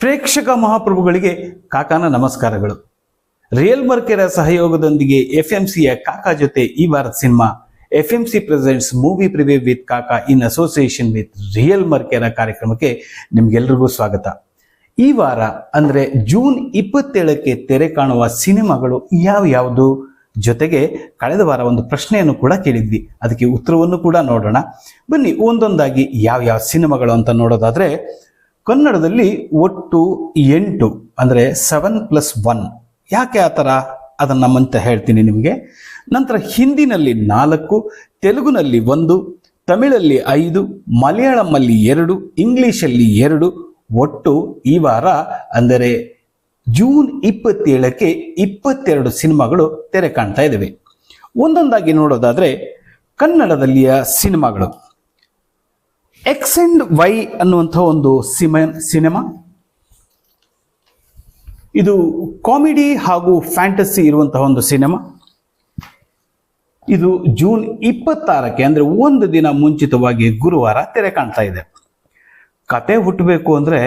ಪ್ರೇಕ್ಷಕ ಮಹಾಪ್ರಭುಗಳಿಗೆ ಕಾಕಾನ ನಮಸ್ಕಾರಗಳು. ರಿಯಲ್ ಮರ್ಕೆರ ಸಹಯೋಗದೊಂದಿಗೆ ಎಫ್ ಎಂ ಸಿಯ ಕಾಕಾ ಜೊತೆ ಈ ವಾರದ cinema F M C presents movie preview with Kaka in association with real ಮರ್ಕೆರ ಕಾರ್ಯಕ್ರಮಕ್ಕೆ ನಿಮ್ಗೆಲ್ರಿಗೂ ಸ್ವಾಗತ. ಈ ವಾರ ಅಂದ್ರೆ ಜೂನ್ ಇಪ್ಪತ್ತೇಳಕ್ಕೆ ತೆರೆ ಕಾಣುವ ಸಿನಿಮಾಗಳು ಯಾವ ಯಾವುದು? ಜೊತೆಗೆ ಕಳೆದ ವಾರ ಒಂದು ಪ್ರಶ್ನೆಯನ್ನು ಕೂಡ ಕೇಳಿದ್ವಿ. ಅದಕ್ಕೆ ಉತ್ತರವನ್ನು ಕೂಡ ನೋಡೋಣ. ಬನ್ನಿ ಒಂದೊಂದಾಗಿ ಯಾವ ಯಾವ ಸಿನಿಮಾಗಳು ಅಂತ ನೋಡೋದಾದ್ರೆ ಕನ್ನಡದಲ್ಲಿ ಒಟ್ಟು ಎಂಟು, ಅಂದರೆ ಸೆವೆನ್ ಪ್ಲಸ್ ಒನ್ ಯಾಕೆ ಆ ಥರ? ಅದನ್ನು ಮಂತ ಹೇಳ್ತೀನಿ ನಿಮಗೆ. ನಂತರ ಹಿಂದಿನಲ್ಲಿ ನಾಲ್ಕು, ತೆಲುಗುನಲ್ಲಿ ಒಂದು, ತಮಿಳಲ್ಲಿ ಐದು, ಮಲಯಾಳಮಲ್ಲಿ ಎರಡು, ಇಂಗ್ಲೀಷಲ್ಲಿ ಎರಡು. ಒಟ್ಟು ಈ ವಾರ, ಅಂದರೆ ಜೂನ್ ಇಪ್ಪತ್ತೇಳಕ್ಕೆ ಇಪ್ಪತ್ತೆರಡು ಸಿನಿಮಾಗಳು ತೆರೆ ಕಾಣ್ತಾ ಇದ್ದಾವೆ ಒಂದೊಂದಾಗಿ ನೋಡೋದಾದರೆ ಕನ್ನಡದಲ್ಲಿಯ ಸಿನಿಮಾಗಳು. ಎಕ್ಸ್ ಅಂಡ್ ವೈ ಅನ್ನುವಂಥ ಒಂದು ಸಿಮ, ಸಿನಿಮಾ. ಇದು ಕಾಮಿಡಿ ಹಾಗೂ ಫ್ಯಾಂಟಸಿ ಇರುವಂತಹ ಒಂದು ಸಿನಿಮಾ. ಇದು ಜೂನ್ ಇಪ್ಪತ್ತಾರಕ್ಕೆ, ಅಂದರೆ ಒಂದು ದಿನ ಮುಂಚಿತವಾಗಿ ಗುರುವಾರ ತೆರೆ ಕಾಣ್ತಾ ಇದೆ. ಕತೆ ಹುಟ್ಟಬೇಕು ಅಂದರೆ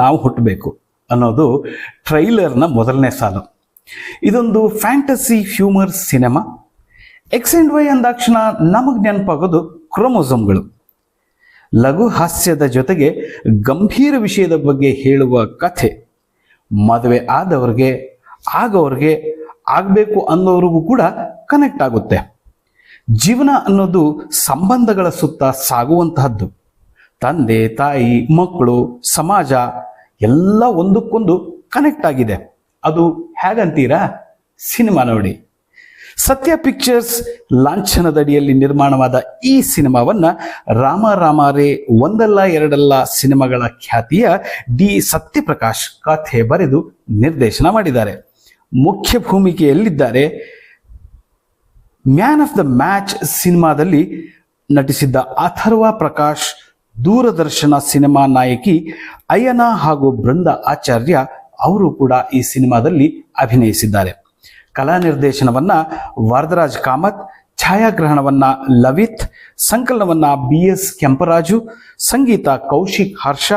ನಾವು ಹುಟ್ಟಬೇಕು ಅನ್ನೋದು ಟ್ರೈಲರ್ನ ಮೊದಲನೇ ಸಾಲು. ಇದೊಂದು fantasy humour cinema. X and Y ಅಂದಾಕ್ಷಣ ನಮಗೆ ನೆನಪಾಗೋದು ಕ್ರೋಮೋಸೋಮ್ಗಳು. ಲಘು ಹಾಸ್ಯದ ಜೊತೆಗೆ ಗಂಭೀರ ವಿಷಯದ ಬಗ್ಗೆ ಹೇಳುವ ಕಥೆ. ಮದುವೆ ಆದವ್ರಿಗೆ ಆಗವ್ರಿಗೆ ಆಗಬೇಕು ಅನ್ನೋರಿಗೂ ಕೂಡ ಕನೆಕ್ಟ್ ಆಗುತ್ತೆ. ಜೀವನ ಅನ್ನೋದು ಸಂಬಂಧಗಳ ಸುತ್ತ ಸಾಗುವಂತಹದ್ದು. ತಂದೆ, ತಾಯಿ, ಮಕ್ಕಳು, ಸಮಾಜ ಎಲ್ಲ ಒಂದಕ್ಕೊಂದು ಕನೆಕ್ಟ್ ಆಗಿದೆ. ಅದು ಹೇಗಂತೀರಾ? ಸಿನಿಮಾ ನೋಡಿ. ಸತ್ಯ ಪಿಕ್ಚರ್ಸ್ ಲಾಂಛನದಡಿಯಲ್ಲಿ ನಿರ್ಮಾಣವಾದ ಈ ಸಿನಿಮಾವನ್ನ ರಾಮ ರಾಮಾರೇ ಒಂದಲ್ಲ ಎರಡಲ್ಲ ಸಿನಿಮಾಗಳ ಖ್ಯಾತಿಯ ಡಿ ಸತ್ಯಪ್ರಕಾಶ್ ಕಥೆ ಬರೆದು ನಿರ್ದೇಶನ ಮಾಡಿದ್ದಾರೆ. ಮುಖ್ಯ ಭೂಮಿಕೆಯಲ್ಲಿದ್ದಾರೆ. ಮ್ಯಾನ್ ಆಫ್ ದ ಮ್ಯಾಚ್ ಸಿನಿಮಾದಲ್ಲಿ ನಟಿಸಿದ್ದ ಅಥರ್ವ ಪ್ರಕಾಶ್, ದೂರದರ್ಶನ ಸಿನಿಮಾ ನಾಯಕಿ ಅಯ್ಯನ ಹಾಗೂ ಬೃಂದ ಆಚಾರ್ಯ, ಅವರು ಕೂಡ ಈ ಸಿನಿಮಾದಲ್ಲಿ ಅಭಿನಯಿಸಿದ್ದಾರೆ. ಕಲಾ ನಿರ್ದೇಶನವನ್ನ ವರದರಾಜ್ ಕಾಮತ್, ಛಾಯಾಗ್ರಹಣವನ್ನು ಲವಿತ್, ಸಂಕಲನವನ್ನ ಬಿ ಎಸ್ ಕೆಂಪರಾಜು, ಸಂಗೀತ Kaushik Harsha,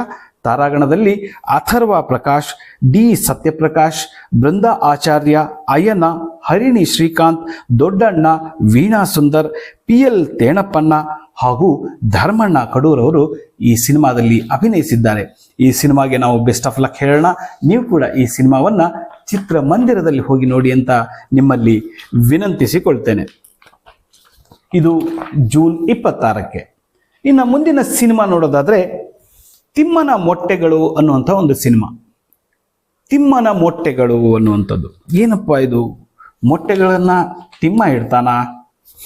ತಾರಾಗಣದಲ್ಲಿ Atharva Prakash, D Sathyaprakash, Brinda Acharya, Ayyana, Harini Srikanth, Doddanna, Veena Sundar P L Thenappanna ಹಾಗೂ ಧರ್ಮಣ್ಣ ಕಡೂರ್ ಅವರು ಈ ಸಿನಿಮಾದಲ್ಲಿ ಅಭಿನಯಿಸಿದ್ದಾರೆ. ಈ ಸಿನಿಮಾಗೆ ನಾವು ಬೆಸ್ಟ್ ಆಫ್ ಲಕ್ ಹೇಳೋಣ. ನೀವು ಕೂಡ ಈ ಸಿನಿಮಾವನ್ನ ಚಿತ್ರಮಂದಿರದಲ್ಲಿ ಹೋಗಿ ನೋಡಿ ಅಂತ ನಿಮ್ಮಲ್ಲಿ ವಿನಂತಿಸಿಕೊಳ್ತೇನೆ. ಇದು ಜೂನ್ ಇಪ್ಪತ್ತಾರಕ್ಕೆ. ಇನ್ನು ಮುಂದಿನ ಸಿನಿಮಾ ನೋಡೋದಾದರೆ ತಿಮ್ಮನ ಮೊಟ್ಟೆಗಳು ಅನ್ನುವಂಥ ಒಂದು ಸಿನಿಮಾ. ತಿಮ್ಮನ ಮೊಟ್ಟೆಗಳು ಅನ್ನುವಂಥದ್ದು. ಏನಪ್ಪ ಇದು? ಮೊಟ್ಟೆಗಳನ್ನ ತಿಮ್ಮ ಇಡ್ತಾನ?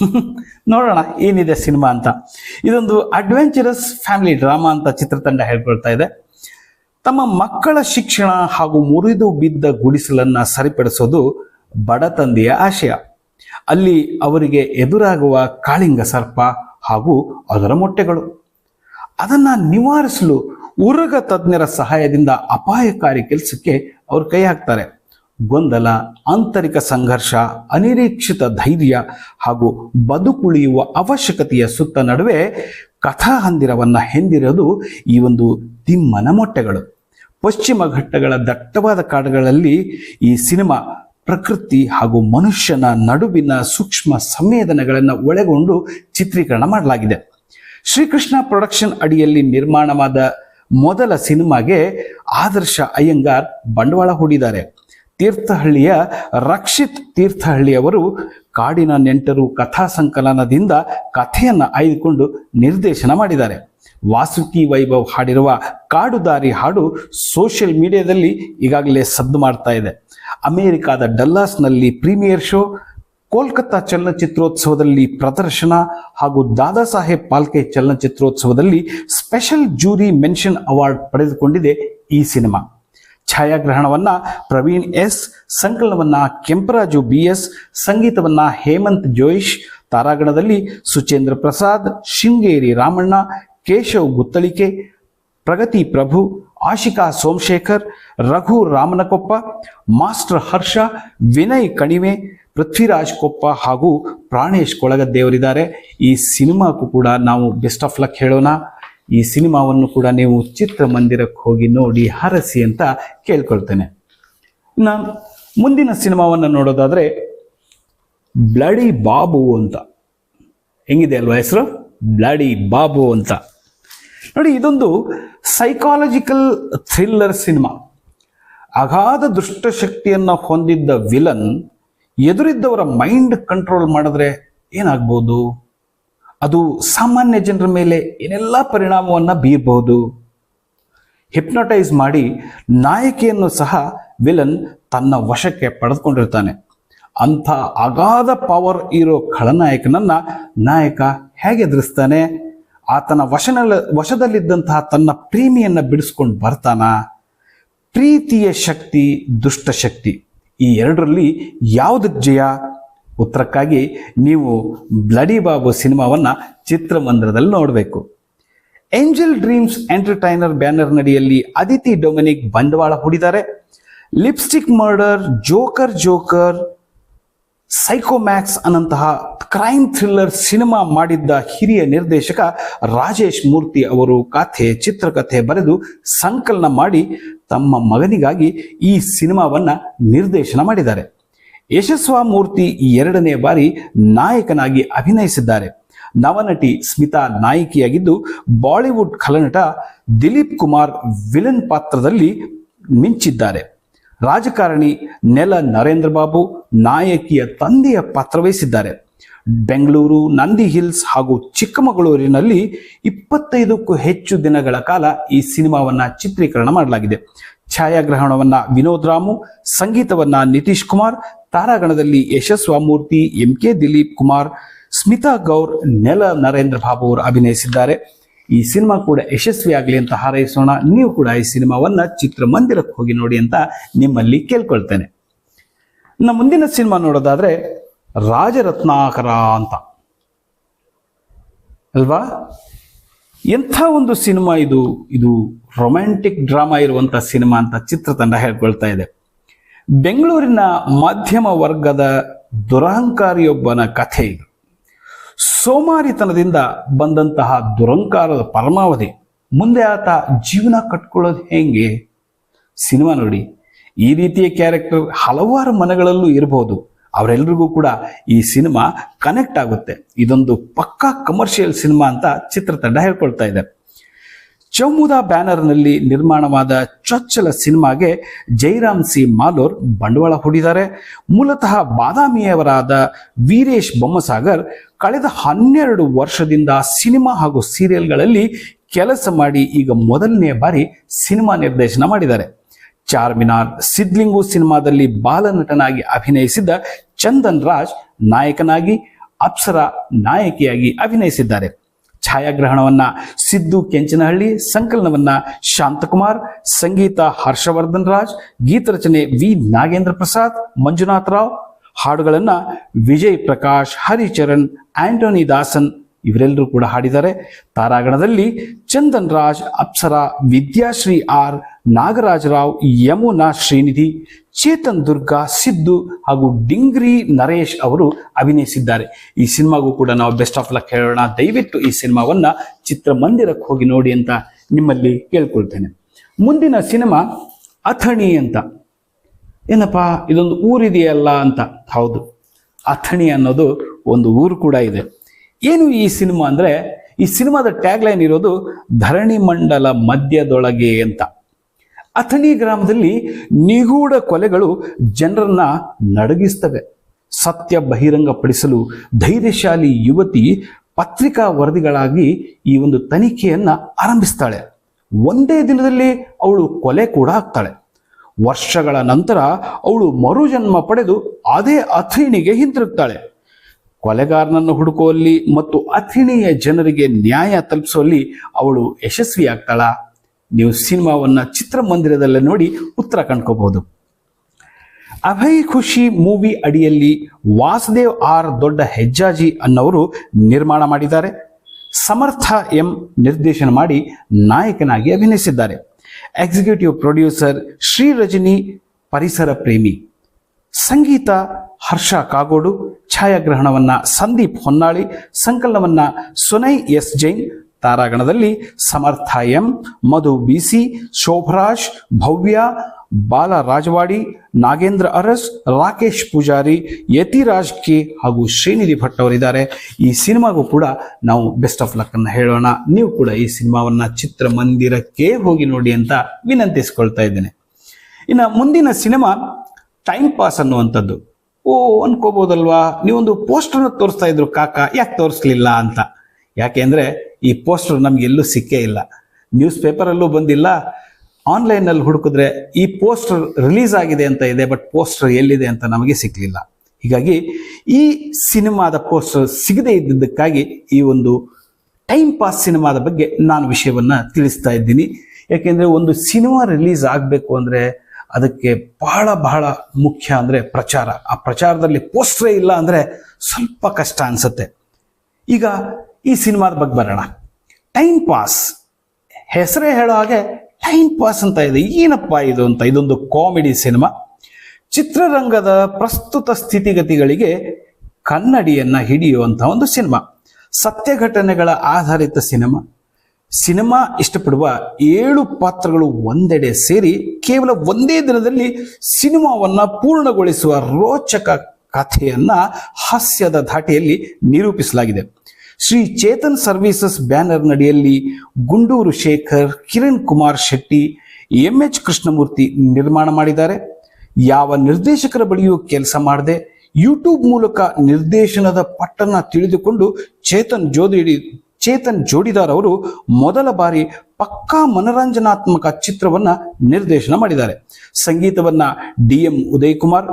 ನೋಡೋಣ, ಏನಿದೆ ಸಿನಿಮಾ ಅಂತ. ಇದೊಂದು ಅಡ್ವೆಂಚರಸ್ ಫ್ಯಾಮಿಲಿ ಡ್ರಾಮಾ ಅಂತ ಚಿತ್ರತಂಡ ಹೇಳ್ಕೊಳ್ತಾ ಇದೆ. ತಮ್ಮ ಮಕ್ಕಳ ಶಿಕ್ಷಣ ಹಾಗೂ ಮುರಿದು ಬಿದ್ದ ಗುಡಿಸಲನ್ನ ಸರಿಪಡಿಸೋದು ಬಡ ತಂದೆಯ ಆಶಯ. ಅಲ್ಲಿ ಅವರಿಗೆ ಎದುರಾಗುವ ಕಾಳಿಂಗ ಸರ್ಪ ಹಾಗೂ ಅದರ ಮೊಟ್ಟೆಗಳು. ಅದನ್ನ ನಿವಾರಿಸಲು ಉರಗ ತಜ್ಞರ ಸಹಾಯದಿಂದ ಅಪಾಯಕಾರಿ ಕೆಲಸಕ್ಕೆ ಅವರು ಕೈ ಹಾಕ್ತಾರೆ. ಗೊಂದಲ, ಆಂತರಿಕ ಸಂಘರ್ಷ, ಅನಿರೀಕ್ಷಿತ ಧೈರ್ಯ ಹಾಗೂ ಬದುಕುಳಿಯುವ ಅವಶ್ಯಕತೆಯ ಸುತ್ತ ನಡುವೆ ಕಥಾ ಹಂದಿರವನ್ನ ಹೆಂದಿರೋದು ಈ ಒಂದು ತಿಮ್ಮನ ಮೊಟ್ಟೆಗಳು. ಪಶ್ಚಿಮ ಘಟ್ಟಗಳ ದಟ್ಟವಾದ ಕಾಡುಗಳಲ್ಲಿ ಈ ಸಿನಿಮಾ ಪ್ರಕೃತಿ ಹಾಗೂ ಮನುಷ್ಯನ ನಡುವಿನ ಸೂಕ್ಷ್ಮ ಸಂವೇದನೆಗಳನ್ನು ಒಳಗೊಂಡು ಚಿತ್ರೀಕರಣ ಮಾಡಲಾಗಿದೆ. ಶ್ರೀಕೃಷ್ಣ ಪ್ರೊಡಕ್ಷನ್ ಅಡಿಯಲ್ಲಿ ನಿರ್ಮಾಣವಾದ ಮೊದಲ ಸಿನಿಮಾಗೆ ಆದರ್ಶ ಅಯ್ಯಂಗಾರ್ ಬಂಡವಾಳ ಹೂಡಿದ್ದಾರೆ. ತೀರ್ಥಹಳ್ಳಿಯ ರಕ್ಷಿತ್ ತೀರ್ಥಹಳ್ಳಿಯವರು ಕಾಡಿನ ನೆಂಟರು ಕಥಾ ಸಂಕಲನದಿಂದ ಕಥೆಯನ್ನು ಆಯ್ದುಕೊಂಡು ನಿರ್ದೇಶನ ಮಾಡಿದ್ದಾರೆ. ವಾಸುಕಿ ವೈಭವ್ ಹಾಡಿರುವ ಕಾಡುದಾರಿ ಹಾಡು ಸೋಷಿಯಲ್ ಮೀಡಿಯಾದಲ್ಲಿ ಈಗಾಗಲೇ ಸದ್ದು ಮಾಡ್ತಾ ಇದೆ. ಅಮೆರಿಕಾದ ಡಲ್ಲಾಸ್ನಲ್ಲಿ ಪ್ರೀಮಿಯರ್ ಶೋ, ಕೋಲ್ಕತ್ತಾ ಚಲನಚಿತ್ರೋತ್ಸವದಲ್ಲಿ ಪ್ರದರ್ಶನ ಹಾಗೂ ದಾದಾ ಸಾಹೇಬ್ ಪಾಲ್ಕೆ ಚಲನಚಿತ್ರೋತ್ಸವದಲ್ಲಿ ಸ್ಪೆಷಲ್ ಜೂರಿ ಮೆನ್ಷನ್ ಅವಾರ್ಡ್ ಪಡೆದುಕೊಂಡಿದೆ ಈ ಸಿನಿಮಾ. ಛಾಯಾಗ್ರಹಣವನ್ನು ಪ್ರವೀಣ್ ಎಸ್, ಸಂಕಲನವನ್ನ ಕೆಂಪರಾಜು ಬಿ ಎಸ್, ಸಂಗೀತವನ್ನ ಹೇಮಂತ್ ಜೋಯಿಶ್, ತಾರಾಗಣದಲ್ಲಿ ಸುಚೇಂದ್ರ ಪ್ರಸಾದ್, ಶೃಂಗೇರಿ ರಾಮಣ್ಣ ಕೇಶವ್ ಗುತ್ತಳಿಕೆ, ಪ್ರಗತಿ ಪ್ರಭು, ಆಶಿಕಾ ಸೋಮಶೇಖರ್, ರಘು ರಾಮನಕೊಪ್ಪ, ಮಾಸ್ಟರ್ ಹರ್ಷ, ವಿನಯ್ ಕಣಿವೆ, ಪೃಥ್ವಿರಾಜ್ ಕೊಪ್ಪ ಹಾಗೂ ಪ್ರಾಣೇಶ್ ಕೊಳಗದ್ದೆಯವರಿದ್ದಾರೆ ಈ ಸಿನಿಮಾಕ್ಕೂ ಕೂಡ ನಾವು ಬೆಸ್ಟ್ ಆಫ್ ಲಕ್ ಹೇಳೋಣ. ಈ ಸಿನಿಮಾವನ್ನು ಕೂಡ ನೀವು ಚಿತ್ರಮಂದಿರಕ್ಕೆ ಹೋಗಿ ನೋಡಿ ಹರಸಿ ಅಂತ ಕೇಳ್ಕೊಳ್ತೇನೆ. ಇನ್ನು ಮುಂದಿನ ಸಿನಿಮಾವನ್ನು ನೋಡೋದಾದರೆ ಬ್ಲಡಿ ಬಾಬು ಅಂತ. ಹೆಂಗಿದೆ ಅಲ್ವಾ ಹೆಸರು? ಬ್ಲಡಿ ಬಾಬು ಅಂತ. ನೋಡಿ, ಇದೊಂದು ಸೈಕಾಲಜಿಕಲ್ ಥ್ರಿಲ್ಲರ್ ಸಿನಿಮಾ ಅಗಾಧ ದುಷ್ಟಶಕ್ತಿಯನ್ನು ಹೊಂದಿದ್ದ ವಿಲನ್ ಎದುರಿದ್ದವರ ಮೈಂಡ್ ಕಂಟ್ರೋಲ್ ಮಾಡಿದ್ರೆ ಏನಾಗ್ಬೋದು? ಅದು ಸಾಮಾನ್ಯ ಜನರ ಮೇಲೆ ಏನೆಲ್ಲ ಪರಿಣಾಮವನ್ನು ಬೀರಬಹುದು? ಹಿಪ್ನಟೈಸ್ ಮಾಡಿ ನಾಯಕಿಯನ್ನು ಸಹ ವಿಲನ್ ತನ್ನ ವಶಕ್ಕೆ ಪಡೆದುಕೊಂಡಿರ್ತಾನೆ. ಅಂಥ ಅಗಾಧ ಪವರ್ ಇರೋ ಖಳನಾಯಕನನ್ನು ನಾಯಕ ಹೇಗೆ ಎದುರಿಸ್ತಾನೆ? ಆತನ ವಶನ ವಶದಲ್ಲಿದ್ದಂತಹ ತನ್ನ ಪ್ರೇಮಿಯನ್ನು ಬಿಡಿಸ್ಕೊಂಡು ಬರ್ತಾನ? ಪ್ರೀತಿಯ ಶಕ್ತಿ, ದುಷ್ಟ ಶಕ್ತಿ. ಈ ಎರಡರಲ್ಲಿ ಯಾವುದು ಜಯ? ಉತ್ತರಕ್ಕಾಗಿ ನೀವು ಬ್ಲಡಿ ಬಾಬು ಸಿನಿಮಾವನ್ನ ಚಿತ್ರಮಂದಿರದಲ್ಲಿ ನೋಡಬೇಕು. ಏಂಜಲ್ ಡ್ರೀಮ್ಸ್ ಎಂಟರ್ಟೈನರ್ ಬ್ಯಾನರ್ ನಡಿಯಲ್ಲಿ ಅದಿತಿ ಡೊಮಿನಿಕ್ ಬಂಡವಾಳ ಹೂಡಿದ್ದಾರೆ. Lipstick murder, joker joker psycho max ಅನ್ನಂತಹ crime thriller cinema ಮಾಡಿದ್ದ ಹಿರಿಯ ನಿರ್ದೇಶಕ ರಾಜೇಶ್ ಮೂರ್ತಿ ಅವರು ಕಥೆ, ಚಿತ್ರಕಥೆ ಬರೆದು ಸಂಕಲನ ಮಾಡಿ ತಮ್ಮ ಮಗನಿಗಾಗಿ ಈ ಸಿನಿಮಾವನ್ನ ನಿರ್ದೇಶನ ಮಾಡಿದ್ದಾರೆ. ಯಶಸ್ವ ಮೂರ್ತಿ ಎರಡನೇ ಬಾರಿ ನಾಯಕನಾಗಿ ಅಭಿನಯಿಸಿದ್ದಾರೆ. ನವನಟಿ ಸ್ಮಿತಾ ನಾಯಕಿಯಾಗಿದ್ದು ಬಾಲಿವುಡ್ ಖಲನಟ ದಿಲೀಪ್ ಕುಮಾರ್ ವಿಲನ್ ಪಾತ್ರದಲ್ಲಿ ಮಿಂಚಿದ್ದಾರೆ. ರಾಜಕಾರಣಿ ನೆಲ ನರೇಂದ್ರ ಬಾಬು ನಾಯಕಿಯ ತಂದೆಯ ಪಾತ್ರ ವಹಿಸಿದ್ದಾರೆ ಬೆಂಗಳೂರು, ನಂದಿ ಹಿಲ್ಸ್ ಹಾಗೂ ಚಿಕ್ಕಮಗಳೂರಿನಲ್ಲಿ ಇಪ್ಪತ್ತೈದಕ್ಕೂ ಹೆಚ್ಚು ದಿನಗಳ ಕಾಲ ಈ ಸಿನಿಮಾವನ್ನ ಚಿತ್ರೀಕರಣ ಮಾಡಲಾಗಿದೆ. ಛಾಯಾಗ್ರಹಣವನ್ನ ವಿನೋದ್ ರಾಮು, ಸಂಗೀತವನ್ನ ನಿತೀಶ್ ಕುಮಾರ್, ತಾರಾಗಣದಲ್ಲಿ ಯಶಸ್ವಾಮೂರ್ತಿ, ಎಂ ಕೆ ದಿಲೀಪ್ ಕುಮಾರ್, ಸ್ಮಿತಾ ಗೌರ್, ನೆಲ ನರೇಂದ್ರ ಬಾಬು ಅವರು ಅಭಿನಯಿಸಿದ್ದಾರೆ. ಈ ಸಿನಿಮಾ ಕೂಡ ಯಶಸ್ವಿ ಆಗಲಿ ಅಂತ ಹಾರೈಸೋಣ. ನೀವು ಕೂಡ ಈ ಸಿನಿಮಾವನ್ನ ಚಿತ್ರಮಂದಿರಕ್ಕೆ ಹೋಗಿ ನೋಡಿ ಅಂತ ನಿಮ್ಮಲ್ಲಿ ಕೇಳ್ಕೊಳ್ತೇನೆ. ನಮ್ಮ ಮುಂದಿನ ಸಿನಿಮಾ ನೋಡೋದಾದ್ರೆ ರಾಜರತ್ನಾಕರ ಅಂತ. ಅಲ್ವಾ? ಎಂಥ ಒಂದು ಸಿನಿಮಾ ಇದು? ಇದು ರೊಮ್ಯಾಂಟಿಕ್ ಡ್ರಾಮಾ ಇರುವಂಥ ಸಿನಿಮಾ ಅಂತ ಚಿತ್ರತಂಡ ಹೇಳ್ಕೊಳ್ತಾ ಇದೆ. ಬೆಂಗಳೂರಿನ ಮಧ್ಯಮ ವರ್ಗದ ದುರಹಂಕಾರಿಯೊಬ್ಬನ ಕಥೆ ಇದು. ಸೋಮಾರಿತನದಿಂದ ಬಂದಂತಹ ದುರಂಕಾರದ ಪರಮಾವಧಿ. ಮುಂದೆ ಆತ ಜೀವನ ಕಟ್ಕೊಳ್ಳೋದು ಹೇಗೆ? ಸಿನಿಮಾ ನೋಡಿ. ಈ ರೀತಿಯ ಕ್ಯಾರೆಕ್ಟರ್ ಹಲವಾರು ಮನೆಗಳಲ್ಲೂ ಇರಬಹುದು ಅವರೆಲ್ಲರಿಗೂ ಕೂಡ ಈ ಸಿನಿಮಾ ಕನೆಕ್ಟ್ ಆಗುತ್ತೆ. ಇದೊಂದು ಪಕ್ಕಾ ಕಮರ್ಷಿಯಲ್ ಸಿನಿಮಾ ಅಂತ ಚಿತ್ರತಂಡ ಹೇಳ್ಕೊಳ್ತಾ ಇದೆ. ಚೌಮುದ ಬ್ಯಾನರ್ನಲ್ಲಿ ನಿರ್ಮಾಣವಾದ ಚೊಚ್ಚಲ ಸಿನಿಮಾಗೆ ಜೈರಾಮ್ ಸಿ ಮಾಲೋರ್ ಬಂಡವಾಳ ಹೂಡಿದ್ದಾರೆ. ಮೂಲತಃ ಬಾದಾಮಿಯವರಾದ ವೀರೇಶ್ ಬೊಮ್ಮಸಾಗರ್ ಕಳೆದ ಹನ್ನೆರಡು ವರ್ಷದಿಂದ ಸಿನಿಮಾ ಹಾಗೂ ಸೀರಿಯಲ್ಗಳಲ್ಲಿ ಕೆಲಸ ಮಾಡಿ ಈಗ ಮೊದಲನೇ ಬಾರಿ ಸಿನಿಮಾ ನಿರ್ದೇಶನ ಮಾಡಿದ್ದಾರೆ. ಚಾರ್ಮಿನಾರ್ ಸಿದ್ಲಿಂಗು ಸಿನಿಮಾದಲ್ಲಿ ಬಾಲನಟನಾಗಿ ಅಭಿನಯಿಸಿದ್ದ ಚಂದನ್ ರಾಜ್ ನಾಯಕನಾಗಿ, ಅಪ್ಸರಾ ನಾಯಕಿಯಾಗಿ ಅಭಿನಯಿಸಿದ್ದಾರೆ. ಛಾಯಾಗ್ರಹಣವನ್ನ ಸಿದ್ದು ಕೆಂಚನಹಳ್ಳಿ, ಸಂಕಲನವನ್ನ ಶಾಂತಕುಮಾರ್, ಸಂಗೀತ ಹರ್ಷವರ್ಧನ್ ರಾಜ್ ಗೀತರಚನೆ ವಿ ನಾಗೇಂದ್ರ ಪ್ರಸಾದ್, ಮಂಜುನಾಥ್ ರಾವ್, ಹಾಡುಗಳನ್ನ ವಿಜಯ್ ಪ್ರಕಾಶ್ ಹರಿಚರಣ್ ಆಂಟೋನಿ ದಾಸನ್ ಇವರೆಲ್ಲರೂ ಕೂಡ ಹಾಡಿದ್ದಾರೆ. ತಾರಾಗಣದಲ್ಲಿ ಚಂದನ್ ರಾಜ್, ಅಪ್ಸರಾ ವಿದ್ಯಾಶ್ರೀ ಆರ್, ನಾಗರಾಜ್ ರಾವ್, ಯಮುನಾ ಶ್ರೀನಿಧಿ, ಚೇತನ್ ದುರ್ಗಾ, ಸಿದ್ದು ಹಾಗೂ ಡಿಂಗ್ರಿ ನರೇಶ್ ಅವರು ಅಭಿನಯಿಸಿದ್ದಾರೆ. ಈ ಸಿನಿಮಾಗೂ ಕೂಡ ನಾವು ಬೆಸ್ಟ್ ಆಫ್ ಲಕ್ ಹೇಳೋಣ. ದಯವಿಟ್ಟು ಈ ಸಿನಿಮಾವನ್ನ ಚಿತ್ರಮಂದಿರಕ್ಕೆ ಹೋಗಿ ನೋಡಿ ಅಂತ ನಿಮ್ಮಲ್ಲಿ ಕೇಳ್ಕೊಳ್ತೇನೆ. ಮುಂದಿನ ಸಿನಿಮಾ ಅಥಣಿ ಅಂತ. ಏನಪ್ಪ, ಇದೊಂದು ಊರಿದೆಯಲ್ಲ ಅಂತ. ಹೌದು, ಅಥಣಿ ಅನ್ನೋದು ಒಂದು ಊರು ಕೂಡ ಇದೆ. ಏನು ಈ ಸಿನಿಮಾ ಅಂದ್ರೆ? ಈ ಸಿನಿಮಾದ ಟ್ಯಾಗ್ ಲೈನ್ ಇರೋದು ಧರಣಿ ಮಂಡಲ ಮಧ್ಯದೊಳಗೆ ಅಂತ. ಅಥಣಿ ಗ್ರಾಮದಲ್ಲಿ ನಿಗೂಢ ಕೊಲೆಗಳು ಜನರನ್ನ ನಡಗಿಸ್ತವೆ. ಸತ್ಯ ಬಹಿರಂಗಪಡಿಸಲು ಧೈರ್ಯಶಾಲಿ ಯುವತಿ ಪತ್ರಿಕಾ ವರದಿಗಳಾಗಿ ಈ ಒಂದು ತನಿಖೆಯನ್ನು ಆರಂಭಿಸ್ತಾಳೆ. ಒಂದೇ ದಿನದಲ್ಲಿ ಅವಳು ಕೊಲೆ ಕೂಡ ಆಗ್ತಾಳೆ. ವರ್ಷಗಳ ನಂತರ ಅವಳು ಮರುಜನ್ಮ ಪಡೆದು ಅದೇ ಅಥಣಿಗೆ ಹಿಂತಿರುಗ್ತಾಳೆ. ಕೊಲೆಗಾರನನ್ನು ಹುಡುಕುವಲ್ಲಿ ಮತ್ತು ಅಥಿಣಿಯ ಜನರಿಗೆ ನ್ಯಾಯ ತಲುಪಿಸುವಲ್ಲಿ ಅವಳು ಯಶಸ್ವಿಯಾಗ್ತಾಳ. ನೀವು ಸಿನಿಮಾವನ್ನ ಚಿತ್ರಮಂದಿರದಲ್ಲೇ ನೋಡಿ ಉತ್ತರ ಕಂಡ್ಕೋಬಹುದು. ಅಭಯ್ ಖುಷಿ ಮೂವಿ ಅಡಿಯಲ್ಲಿ ವಾಸುದೇವ್ ಆರ್ ದೊಡ್ಡ ಹೆಜ್ಜಾಜಿ ಅನ್ನೋರು ನಿರ್ಮಾಣ ಮಾಡಿದ್ದಾರೆ. ಸಮರ್ಥ ಎಂ ನಿರ್ದೇಶನ ಮಾಡಿ ನಾಯಕನಾಗಿ ಅಭಿನಯಿಸಿದ್ದಾರೆ. ಎಕ್ಸಿಕ್ಯೂಟಿವ್ ಪ್ರೊಡ್ಯೂಸರ್ ಶ್ರೀ ರಜನಿ ಪರಿಸರ ಪ್ರೇಮಿ. ಸಂಗೀತ ಹರ್ಷ ಕಾಗೋಡು. ಛಾಯಾಗ್ರಹಣವನ್ನ ಸಂದೀಪ್ ಹೊನ್ನಾಳಿ, ಸಂಕಲನವನ್ನ Sunai S Jain, ತಾರಾಗಣದಲ್ಲಿ Samarth M, Madhu B C Shobharaj, Bhavya Bala Rajawadi Nagendra Aras, Rakesh Poojari, Yathiraj K ಹಾಗೂ ಶ್ರೀನಿಧಿ ಭಟ್ ಅವರಿದ್ದಾರೆ. ಈ ಸಿನಿಮಾಗೂ ಕೂಡ ನಾವು ಬೆಸ್ಟ್ ಆಫ್ ಲಕ್ ಅನ್ನು ಹೇಳೋಣ. ನೀವು ಕೂಡ ಈ ಸಿನಿಮಾವನ್ನ ಚಿತ್ರಮಂದಿರಕ್ಕೆ ಹೋಗಿ ನೋಡಿ ಅಂತ ವಿನಂತಿಸಿಕೊಳ್ತಾ ಇದ್ದೇನೆ. ಇನ್ನು ಮುಂದಿನ ಸಿನಿಮಾ ಟೈಮ್ ಪಾಸ್ ಅನ್ನುವಂಥದ್ದು. ಓ ಅನ್ಕೋಬಹುದಲ್ವಾ ನೀವೊಂದು ಪೋಸ್ಟರ್ನ ತೋರಿಸ್ತಾ ಇದ್ರು, ಕಾಕ, ಯಾಕೆ ತೋರಿಸ್ಲಿಲ್ಲ? ಅಂತ. ಯಾಕೆಂದ್ರೆ ಈ ಪೋಸ್ಟರ್ ನಮ್ಗೆ ಎಲ್ಲೂ ಸಿಕ್ಕೇ ಇಲ್ಲ. ನ್ಯೂಸ್ ಪೇಪರಲ್ಲೂ ಬಂದಿಲ್ಲ. ಆನ್ಲೈನಲ್ಲಿ ಹುಡುಕಿದ್ರೆ ಈ ಪೋಸ್ಟರ್ ರಿಲೀಸ್ ಆಗಿದೆ ಅಂತ ಇದೆ ಬಟ್ ಪೋಸ್ಟರ್ ಎಲ್ಲಿದೆ ಅಂತ ನಮಗೆ ಸಿಕ್ಕಲಿಲ್ಲ ಹೀಗಾಗಿ, ಈ ಸಿನಿಮಾದ ಪೋಸ್ಟರ್ ಸಿಗದೇ ಇದ್ದಿದ್ದಕ್ಕಾಗಿ ಈ ಒಂದು ಟೈಮ್ ಪಾಸ್ ಸಿನಿಮಾದ ಬಗ್ಗೆ ನಾನು ವಿಷಯವನ್ನ ತಿಳಿಸ್ತಾ ಇದ್ದೀನಿ. ಯಾಕೆಂದ್ರೆ, ಒಂದು ಸಿನಿಮಾ ರಿಲೀಸ್ ಆಗಬೇಕು ಅಂದ್ರೆ ಅದಕ್ಕೆ ಬಹಳ ಬಹಳ ಮುಖ್ಯ ಅಂದರೆ ಪ್ರಚಾರ. ಆ ಪ್ರಚಾರದಲ್ಲಿ ಪೋಸ್ಟ್ರೇ ಇಲ್ಲ ಅಂದರೆ ಸ್ವಲ್ಪ ಕಷ್ಟ ಅನಿಸುತ್ತೆ. ಈಗ ಈ ಸಿನಿಮಾದ ಬಗ್ಗೆ ಬರೋಣ. Time pass. ಹೆಸರೇ ಹೇಳೋ ಹಾಗೆ ಟೈಮ್ ಪಾಸ್ ಅಂತ ಇದೆ. ಏನಪ್ಪ ಇದು ಅಂತ? ಇದೊಂದು ಕಾಮಿಡಿ ಸಿನಿಮಾ. ಚಿತ್ರರಂಗದ ಪ್ರಸ್ತುತ ಸ್ಥಿತಿಗತಿಗಳಿಗೆ ಕನ್ನಡಿಯನ್ನ ಹಿಡಿಯುವಂಥ ಒಂದು ಸಿನಿಮಾ. ಸತ್ಯ ಘಟನೆಗಳ ಆಧಾರಿತ ಸಿನಿಮಾ. ಸಿನಿಮಾ ಇಷ್ಟಪಡುವ ಏಳು ಪಾತ್ರಗಳು ಒಂದೆಡೆ ಸೇರಿ ಕೇವಲ ಒಂದೇ ದಿನದಲ್ಲಿ ಸಿನಿಮಾವನ್ನ ಪೂರ್ಣಗೊಳಿಸುವ ರೋಚಕ ಕಥೆಯನ್ನ ಹಾಸ್ಯದ ಧಾಟಿಯಲ್ಲಿ ನಿರೂಪಿಸಲಾಗಿದೆ. ಶ್ರೀ ಚೇತನ್ ಸರ್ವೀಸಸ್ ಬ್ಯಾನರ್ ನಡಿಯಲ್ಲಿ ಗುಂಡೂರು ಶೇಖರ್, ಕಿರಣ್ ಕುಮಾರ್ ಶೆಟ್ಟಿ, ಎಂ ಎಚ್ ಕೃಷ್ಣಮೂರ್ತಿ ನಿರ್ಮಾಣ ಮಾಡಿದ್ದಾರೆ. ಯಾವ ನಿರ್ದೇಶಕರ ಬಳಿಯೂ ಕೆಲಸ ಮಾಡದೆ. ಯೂಟ್ಯೂಬ್ ಮೂಲಕ ನಿರ್ದೇಶನದ ಪಟ್ಟನ್ನ ತಿಳಿದುಕೊಂಡು ಚೇತನ್ ಜೋಡಿ ಚೇತನ್ ಜೋಡಿದಾರ್ ಅವರು ಮೊದಲ ಬಾರಿ ಪಕ್ಕಾ ಮನರಂಜನಾತ್ಮಕ ಚಿತ್ರವನ್ನ ನಿರ್ದೇಶನ ಮಾಡಿದ್ದಾರೆ. ಸಂಗೀತವನ್ನ D M Uday Kumar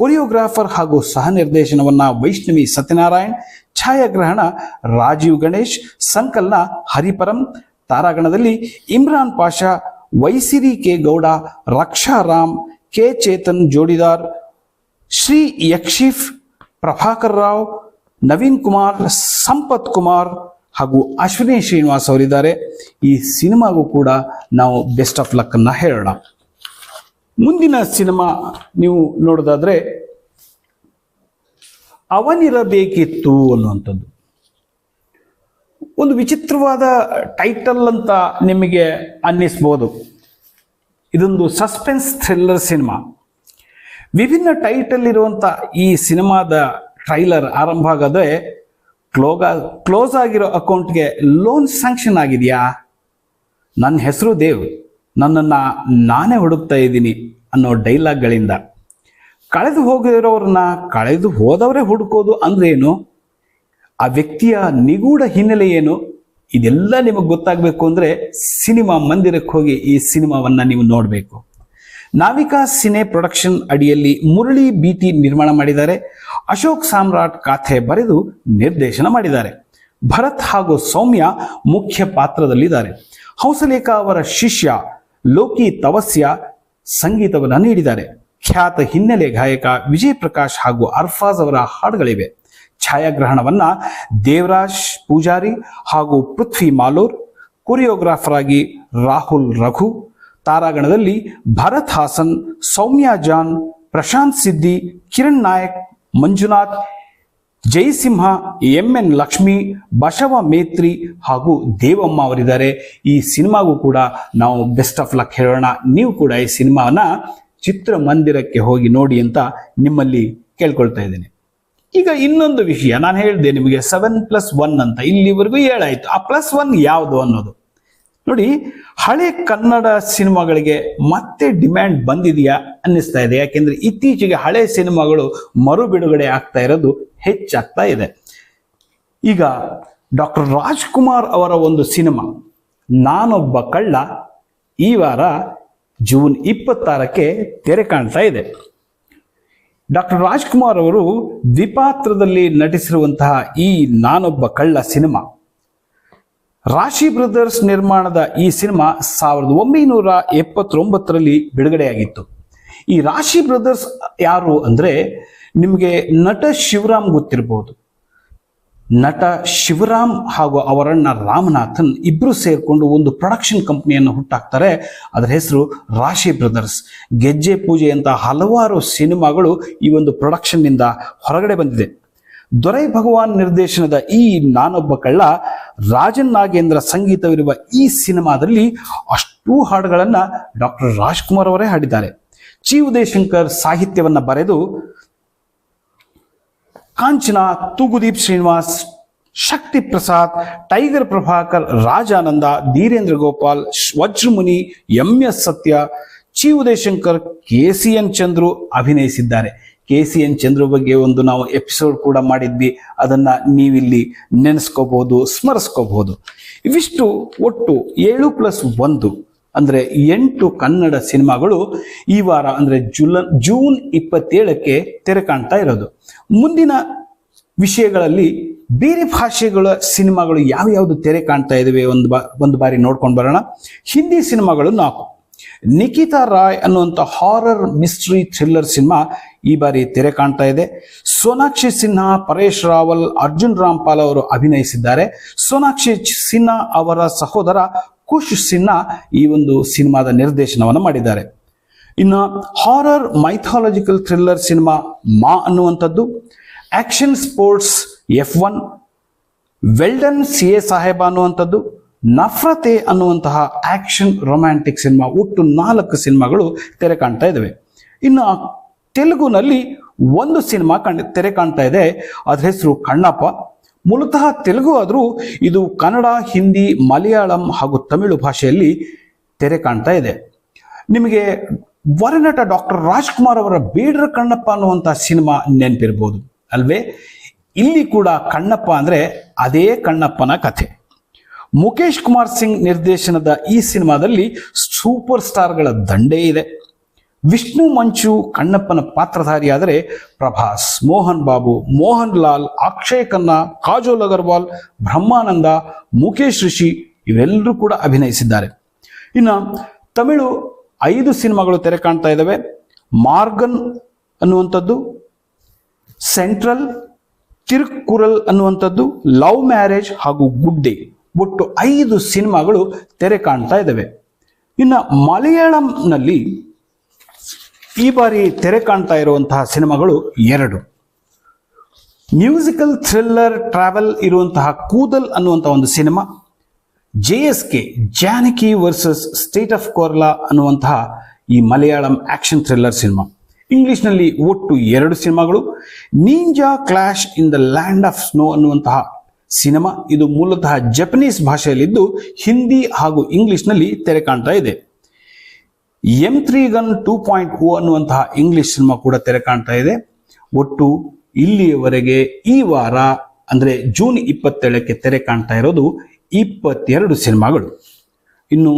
choreographer ಹಾಗೂ ಸಹ ನಿರ್ದೇಶನವನ್ನ ವೈಷ್ಣವಿ ಸತ್ಯನಾರಾಯಣ್, ಛಾಯಾಗ್ರಹಣ ರಾಜೀವ್ ಗಣೇಶ್, ಸಂಕಲ್ನ ಹರಿಪರಂ, ತಾರಾಗಣದಲ್ಲಿ ಇಮ್ರಾನ್ ಪಾಷಾ, ವೈಸಿರಿ ಕೆ ಗೌಡ ರಕ್ಷಾರಾಮ್ ಕೆ ಚೇತನ್ ಜೋಡಿದಾರ್, ಶ್ರೀ ಯಕ್ಷಿಫ್, ಪ್ರಭಾಕರ್ ರಾವ್, ನವೀನ್ ಕುಮಾರ್, ಸಂಪತ್ ಕುಮಾರ್ ಹಾಗೂ ಅಶ್ವಿನಿ ಶ್ರೀನಿವಾಸ್ ಅವರಿದ್ದಾರೆ. ಈ ಸಿನಿಮಾಗೂ ಕೂಡ ನಾವು ಬೆಸ್ಟ್ ಆಫ್ ಲಕ್ ಅನ್ನ ಹೇಳೋಣ. ಮುಂದಿನ ಸಿನಿಮಾ ನೀವು ನೋಡೋದಾದ್ರೆ ಅವನಿರಬೇಕಿತ್ತು ಅನ್ನುವಂಥದ್ದು. ಒಂದು ವಿಚಿತ್ರವಾದ ಟೈಟಲ್ ಅಂತ ನಿಮಗೆ ಅನ್ನಿಸ್ಬೋದು. ಇದೊಂದು ಸಸ್ಪೆನ್ಸ್ ಥ್ರಿಲ್ಲರ್ ಸಿನಿಮಾ. ವಿಭಿನ್ನ ಟೈಟಲ್ ಇರುವಂತ ಈ ಸಿನಿಮಾದ ಟ್ರೈಲರ್ ಆರಂಭ ಆಗದೆ ಕ್ಲೋಗ, ಕ್ಲೋಸ್ ಆಗಿರೋ ಅಕೌಂಟ್ಗೆ ಲೋನ್ ಸ್ಯಾಂಕ್ಷನ್ ಆಗಿದೆಯಾ? ನನ್ನ ಹೆಸರು ದೇವ್. ನನ್ನನ್ನು ನಾನೇ ಹುಡುಕ್ತಾ ಇದ್ದೀನಿ ಅನ್ನೋ ಡೈಲಾಗ್ಗಳಿಂದ. ಕಳೆದು ಹೋಗಿರೋರನ್ನ ಕಳೆದು ಹೋದವರೇ ಹುಡುಕೋದು ಅಂದ್ರೇನು? ಆ ವ್ಯಕ್ತಿಯ ನಿಗೂಢ ಹಿನ್ನೆಲೆ ಏನು? ಇದೆಲ್ಲ ನಿಮಗೆ ಗೊತ್ತಾಗಬೇಕು ಅಂದರೆ ಸಿನಿಮಾ ಮಂದಿರಕ್ಕೆ ಹೋಗಿ ಈ ಸಿನಿಮಾವನ್ನು ನೀವು ನೋಡಬೇಕು. ನಾವಿಕಾ ಸಿನೆ ಪ್ರೊಡಕ್ಷನ್ ಅಡಿಯಲ್ಲಿ ಮುರಳಿ ಬಿಟಿ ನಿರ್ಮಾಣ ಮಾಡಿದ್ದಾರೆ. ಅಶೋಕ್ ಸಾಮ್ರಾಟ್ ಕಾಥೆ ಬರೆದು ನಿರ್ದೇಶನ ಮಾಡಿದ್ದಾರೆ. ಭರತ್ ಹಾಗೂ ಸೌಮ್ಯ ಮುಖ್ಯ ಪಾತ್ರದಲ್ಲಿದ್ದಾರೆ. ಹಂಸಲೇಖ ಅವರ ಶಿಷ್ಯ ಲೋಕಿ ತವಸ್ಯ ಸಂಗೀತವನ್ನು ನೀಡಿದ್ದಾರೆ. ಖ್ಯಾತ ಹಿನ್ನೆಲೆ ಗಾಯಕ ವಿಜಯ್ ಪ್ರಕಾಶ್ ಹಾಗೂ ಅರ್ಫಾಜ್ ಅವರ ಹಾಡುಗಳಿವೆ. ಛಾಯಾಗ್ರಹಣವನ್ನ ದೇವರಾಜ್ ಪೂಜಾರಿ ಹಾಗೂ ಪೃಥ್ವಿ ಮಾಲೂರ್, ಕೊರಿಯೋಗ್ರಾಫರ್ ಆಗಿ Rahul Raghu ತಾರಾಗಣದಲ್ಲಿ Bharath Hassan, Soumya John, Prashanth Siddi, Kiran Nayak, Manjunath Jayasimha M N Lakshmi Basava Metri ಹಾಗೂ ದೇವಮ್ಮ ಅವರಿದ್ದಾರೆ. ಈ ಸಿನಿಮಾಗೂ ಕೂಡ ನಾವು ಬೆಸ್ಟ್ ಆಫ್ ಲಕ್ ಹೇಳೋಣ. ನೀವು ಕೂಡ ಈ ಸಿನಿಮಾನ ಚಿತ್ರಮಂದಿರಕ್ಕೆ ಹೋಗಿ ನೋಡಿ ಅಂತ ನಿಮ್ಮಲ್ಲಿ ಕೇಳ್ಕೊಳ್ತಾ ಇದ್ದೇನೆ. ಈಗ ಇನ್ನೊಂದು ವಿಷಯ. ನಾನು ಹೇಳಿದೆ ನಿಮಗೆ ಸೆವೆನ್ ಪ್ಲಸ್ ಒನ್ ಅಂತ. ಇಲ್ಲಿವರೆಗೂ ಹೇಳಾಯಿತು ಆ ಪ್ಲಸ್ ಒನ್ ಯಾವುದು ಅನ್ನೋದು? ನೋಡಿ, ಹಳೆ ಕನ್ನಡ ಸಿನಿಮಾಗಳಿಗೆ ಮತ್ತೆ ಡಿಮ್ಯಾಂಡ್ ಬಂದಿದೆಯಾ ಅನ್ನಿಸ್ತಾ ಇದೆ. ಯಾಕೆಂದ್ರೆ ಇತ್ತೀಚೆಗೆ ಹಳೆ ಸಿನಿಮಾಗಳು ಮರು ಬಿಡುಗಡೆ ಆಗ್ತಾ ಇರೋದು ಹೆಚ್ಚಾಗ್ತಾ ಇದೆ. ಈಗ ಡಾಕ್ಟರ್ ರಾಜ್ಕುಮಾರ್ ಅವರ ಒಂದು ಸಿನಿಮಾ, ನಾನೊಬ್ಬ ಕಳ್ಳ, ಈ ವಾರ ಜೂನ್ ಇಪ್ಪತ್ತಾರಕ್ಕೆ ತೆರೆ ಕಾಣ್ತಾ ಇದೆ. ಡಾಕ್ಟರ್ ರಾಜ್ಕುಮಾರ್ ಅವರು ದ್ವಿಪಾತ್ರದಲ್ಲಿ ನಟಿಸಿರುವಂತಹ ಈ ನಾನೊಬ್ಬ ಕಳ್ಳ ಸಿನಿಮಾ ರಾಶಿ ಬ್ರದರ್ಸ್ ನಿರ್ಮಾಣದ ಈ ಸಿನಿಮಾ ಸಾವಿರದ ಒಂಬೈನೂರ ಎಪ್ಪತ್ತೊಂಬತ್ತರಲ್ಲಿ ಬಿಡುಗಡೆಯಾಗಿತ್ತು. ಈ ರಾಶಿ ಬ್ರದರ್ಸ್ ಯಾರು ಅಂದ್ರೆ ನಿಮಗೆ ನಟ ಶಿವರಾಮ್ ಗೊತ್ತಿರಬಹುದು ನಟ ಶಿವರಾಮ್ ಹಾಗೂ ಅವರಣ್ಣ ರಾಮನಾಥನ್ ಇಬ್ರು ಸೇರಿಕೊಂಡು ಒಂದು ಪ್ರೊಡಕ್ಷನ್ ಕಂಪ್ನಿಯನ್ನು ಹುಟ್ಟಾಕ್ತಾರೆ. ಅದರ ಹೆಸರು ರಾಶಿ ಬ್ರದರ್ಸ್. ಗೆಜ್ಜೆ ಪೂಜೆ ಅಂತ ಹಲವಾರು ಸಿನಿಮಾಗಳು ಈ ಒಂದು ಪ್ರೊಡಕ್ಷನ್ನಿಂದ ಹೊರಗಡೆ ಬಂದಿದೆ. ದೊರೈ ಭಗವಾನ್ ನಿರ್ದೇಶನದ ಈ ನಾನೊಬ್ಬ ಕಳ್ಳ ರಾಜನ್ ನಾಗೇಂದ್ರ ಸಂಗೀತವಿರುವ ಈ ಸಿನಿಮಾದಲ್ಲಿ ಅಷ್ಟೂ ಹಾಡುಗಳನ್ನ ಡಾಕ್ಟರ್ ರಾಜ್ಕುಮಾರ್ ಅವರೇ ಹಾಡಿದ್ದಾರೆ. ಚಿ ಉದಯಶಂಕರ್ ಸಾಹಿತ್ಯವನ್ನ ಬರೆದು Kanchana, Thoogudeep Srinivas, Shakti Prasad, Tiger Prabhakar, Rajananda, Dheerendra Gopal, Vajramuni, M S Sathya, Chi Udayashankar, K C N Chandru ಅಭಿನಯಿಸಿದ್ದಾರೆ. ಕೆ ಸಿ ಎನ್ ಚಂದ್ರು ಬಗ್ಗೆ ಒಂದು ನಾವು ಎಪಿಸೋಡ್ ಕೂಡ ಮಾಡಿದ್ವಿ. ಅದನ್ನ ನೀವಿಲ್ಲಿ ನೆನೆಸ್ಕೋಬಹುದು, ಸ್ಮರಿಸ್ಕೋಬಹುದು. ಇವಿಷ್ಟು ಒಟ್ಟು ಏಳು ಪ್ಲಸ್ ಒಂದು ಅಂದ್ರೆ ಎಂಟು ಕನ್ನಡ ಸಿನಿಮಾಗಳು ಈ ವಾರ ಅಂದ್ರೆ ಜುಲ, ಜೂನ್ ಇಪ್ಪತ್ತೇಳಕ್ಕೆ ತೆರೆ ಕಾಣ್ತಾ ಇರೋದು. ಮುಂದಿನ ವಿಷಯಗಳಲ್ಲಿ ಬೇರೆ ಭಾಷೆಗಳ ಸಿನಿಮಾಗಳು ಯಾವ್ಯಾವ್ದು ತೆರೆ ಕಾಣ್ತಾ ಇದಾವೆ ಒಂದು ಬಾ, ಒಂದು ಬಾರಿ ನೋಡ್ಕೊಂಡು ಬರೋಣ. ಹಿಂದಿ ಸಿನಿಮಾಗಳು ನಾಲ್ಕು. ನಿಖಿತಾ ರಾಯ್ ಅನ್ನುವಂಥ ಹಾರರ್ ಮಿಸ್ಟ್ರಿ ಥ್ರಿಲ್ಲರ್ ಸಿನಿಮಾ ಈ ಬಾರಿ ತೆರೆ ಕಾಣ್ತಾ ಇದೆ. ಸೋನಾಕ್ಷಿ ಸಿನ್ಹಾ, ಪರೇಶ್ ರಾವಲ್, ಅರ್ಜುನ್ ರಾಮ್ಪಾಲ್ ಅವರು ಅಭಿನಯಿಸಿದ್ದಾರೆ. ಸೋನಾಕ್ಷಿ ಸಿನ್ಹಾ ಅವರ ಸಹೋದರ ಕುಶ್ ಸಿನ್ಹಾ ಈ ಒಂದು ಸಿನಿಮಾದ ನಿರ್ದೇಶನವನ್ನು ಮಾಡಿದ್ದಾರೆ. ಇನ್ನು ಹಾರರ್ ಮೈಥಾಲಜಿಕಲ್ ಥ್ರಿಲ್ಲರ್ ಸಿನಿಮಾ ಮಾ ಅನ್ನುವಂಥದ್ದು. Action sports F one, well done C A Saheba ಅನ್ನುವಂಥದ್ದು. ನಫ್ರತೆ ಅನ್ನುವಂತಹ ಆಕ್ಷನ್ ರೊಮ್ಯಾಂಟಿಕ್ ಸಿನಿಮಾ, ಒಟ್ಟು ನಾಲ್ಕು ಸಿನಿಮಾಗಳು ತೆರೆ ಕಾಣ್ತಾ ಇದ್ದಾವೆ. ಇನ್ನು ತೆಲುಗುನಲ್ಲಿ ಒಂದು ಸಿನಿಮಾ ಕಣ್ ತೆರೆ ಕಾಣ್ತಾ ಇದೆ. ಅದ್ರ ಹೆಸರು ಕಣ್ಣಪ್ಪ. ಮೂಲತಃ ತೆಲುಗು ಆದರೂ ಇದು ಕನ್ನಡ, ಹಿಂದಿ, ಮಲಯಾಳಂ ಹಾಗೂ ತಮಿಳು ಭಾಷೆಯಲ್ಲಿ ತೆರೆ ಕಾಣ್ತಾ ಇದೆ. ನಿಮಗೆ ವರನಟ ಡಾಕ್ಟರ್ ರಾಜ್ಕುಮಾರ್ ಅವರ ಬೇಡರ ಕಣ್ಣಪ್ಪ ಅನ್ನುವಂಥ ಸಿನಿಮಾ ನೆನಪಿರ್ಬೋದು, ಅಲ್ವೇ? ಇಲ್ಲಿ ಕೂಡ ಕಣ್ಣಪ್ಪ ಅಂದರೆ ಅದೇ ಕಣ್ಣಪ್ಪನ ಕಥೆ. ಮುಖೇಶ್ ಕುಮಾರ್ ಸಿಂಗ್ ನಿರ್ದೇಶನದ ಈ ಸಿನಿಮಾದಲ್ಲಿ ಸೂಪರ್ ಸ್ಟಾರ್ಗಳ ದಂಡೇ ಇದೆ. ವಿಷ್ಣು ಮಂಚು ಕಣ್ಣಪ್ಪನ ಪಾತ್ರಧಾರಿಯಾದರೆ ಪ್ರಭಾಸ್, ಮೋಹನ್ ಬಾಬು, ಮೋಹನ್ ಲಾಲ್, ಅಕ್ಷಯ್ ಖನ್ನಾ, ಕಾಜೋಲ್ ಅಗರ್ವಾಲ್, ಬ್ರಹ್ಮಾನಂದ ಮುಖೇಶ್ ರಿಷಿ ಇವೆಲ್ಲರೂ ಕೂಡ ಅಭಿನಯಿಸಿದ್ದಾರೆ. ಇನ್ನು ತಮಿಳು ಐದು ಸಿನಿಮಾಗಳು ತೆರೆ ಕಾಣ್ತಾ ಇದ್ದಾವೆ ಮಾರ್ಗನ್ ಅನ್ನುವಂಥದ್ದು, ಸೆಂಟ್ರಲ್ ತಿರುಕುರಲ್ ಅನ್ನುವಂಥದ್ದು, ಲವ್ ಮ್ಯಾರೇಜ್ ಹಾಗೂ ಗುಡ್ ಡೇ ಒಟ್ಟು ಐದು ಸಿನಿಮಾಗಳು ತೆರೆ ಕಾಣ್ತಾ ಇದ್ದಾವೆ ಇನ್ನು ಮಲಯಾಳಂನಲ್ಲಿ ಈ ಬಾರಿ ತೆರೆ ಕಾಣ್ತಾ ಇರುವಂತಹ ಸಿನಿಮಾಗಳು ಎರಡು. ಮ್ಯೂಸಿಕಲ್ ಥ್ರಿಲ್ಲರ್ ಟ್ರಾವೆಲ್ ಇರುವಂತಹ ಕೂದಲ್ ಅನ್ನುವಂತಹ ಒಂದು cinema J S K Janaki versus state of Kerala ಅನ್ನುವಂತಹ ಈ ಮಲಯಾಳಂ ಆಕ್ಷನ್ ಥ್ರಿಲ್ಲರ್ ಸಿನಿಮಾ. ಇಂಗ್ಲಿಷ್ನಲ್ಲಿ ಒಟ್ಟು ಎರಡು ಸಿನಿಮಾಗಳು ninja clash in the land of snow ಅನ್ನುವಂತಹ ಸಿನಿಮಾ. ಇದು ಮೂಲತಃ ಜಪನೀಸ್ ಭಾಷೆಯಲ್ಲಿದ್ದು ಹಿಂದಿ ಹಾಗೂ ಇಂಗ್ಲಿಷ್ನಲ್ಲಿ ತೆರೆ ಕಾಣ್ತಾ ಇದೆ. M three gun two point O ಅನ್ನುವಂತಹ ಇಂಗ್ಲಿಷ್ ಸಿನಿಮಾ ಕೂಡ ತೆರೆ ಕಾಣ್ತಾ ಇದೆ. ಒಟ್ಟು ಇಲ್ಲಿಯವರೆಗೆ ಈ ವಾರ, ಅಂದ್ರೆ ಜೂನ್ ಇಪ್ಪತ್ತೇಳಕ್ಕೆ ತೆರೆ ಕಾಣ್ತಾ ಇರೋದು ಇಪ್ಪತ್ತೆರಡು ಸಿನಿಮಾಗಳು. ಇನ್ನು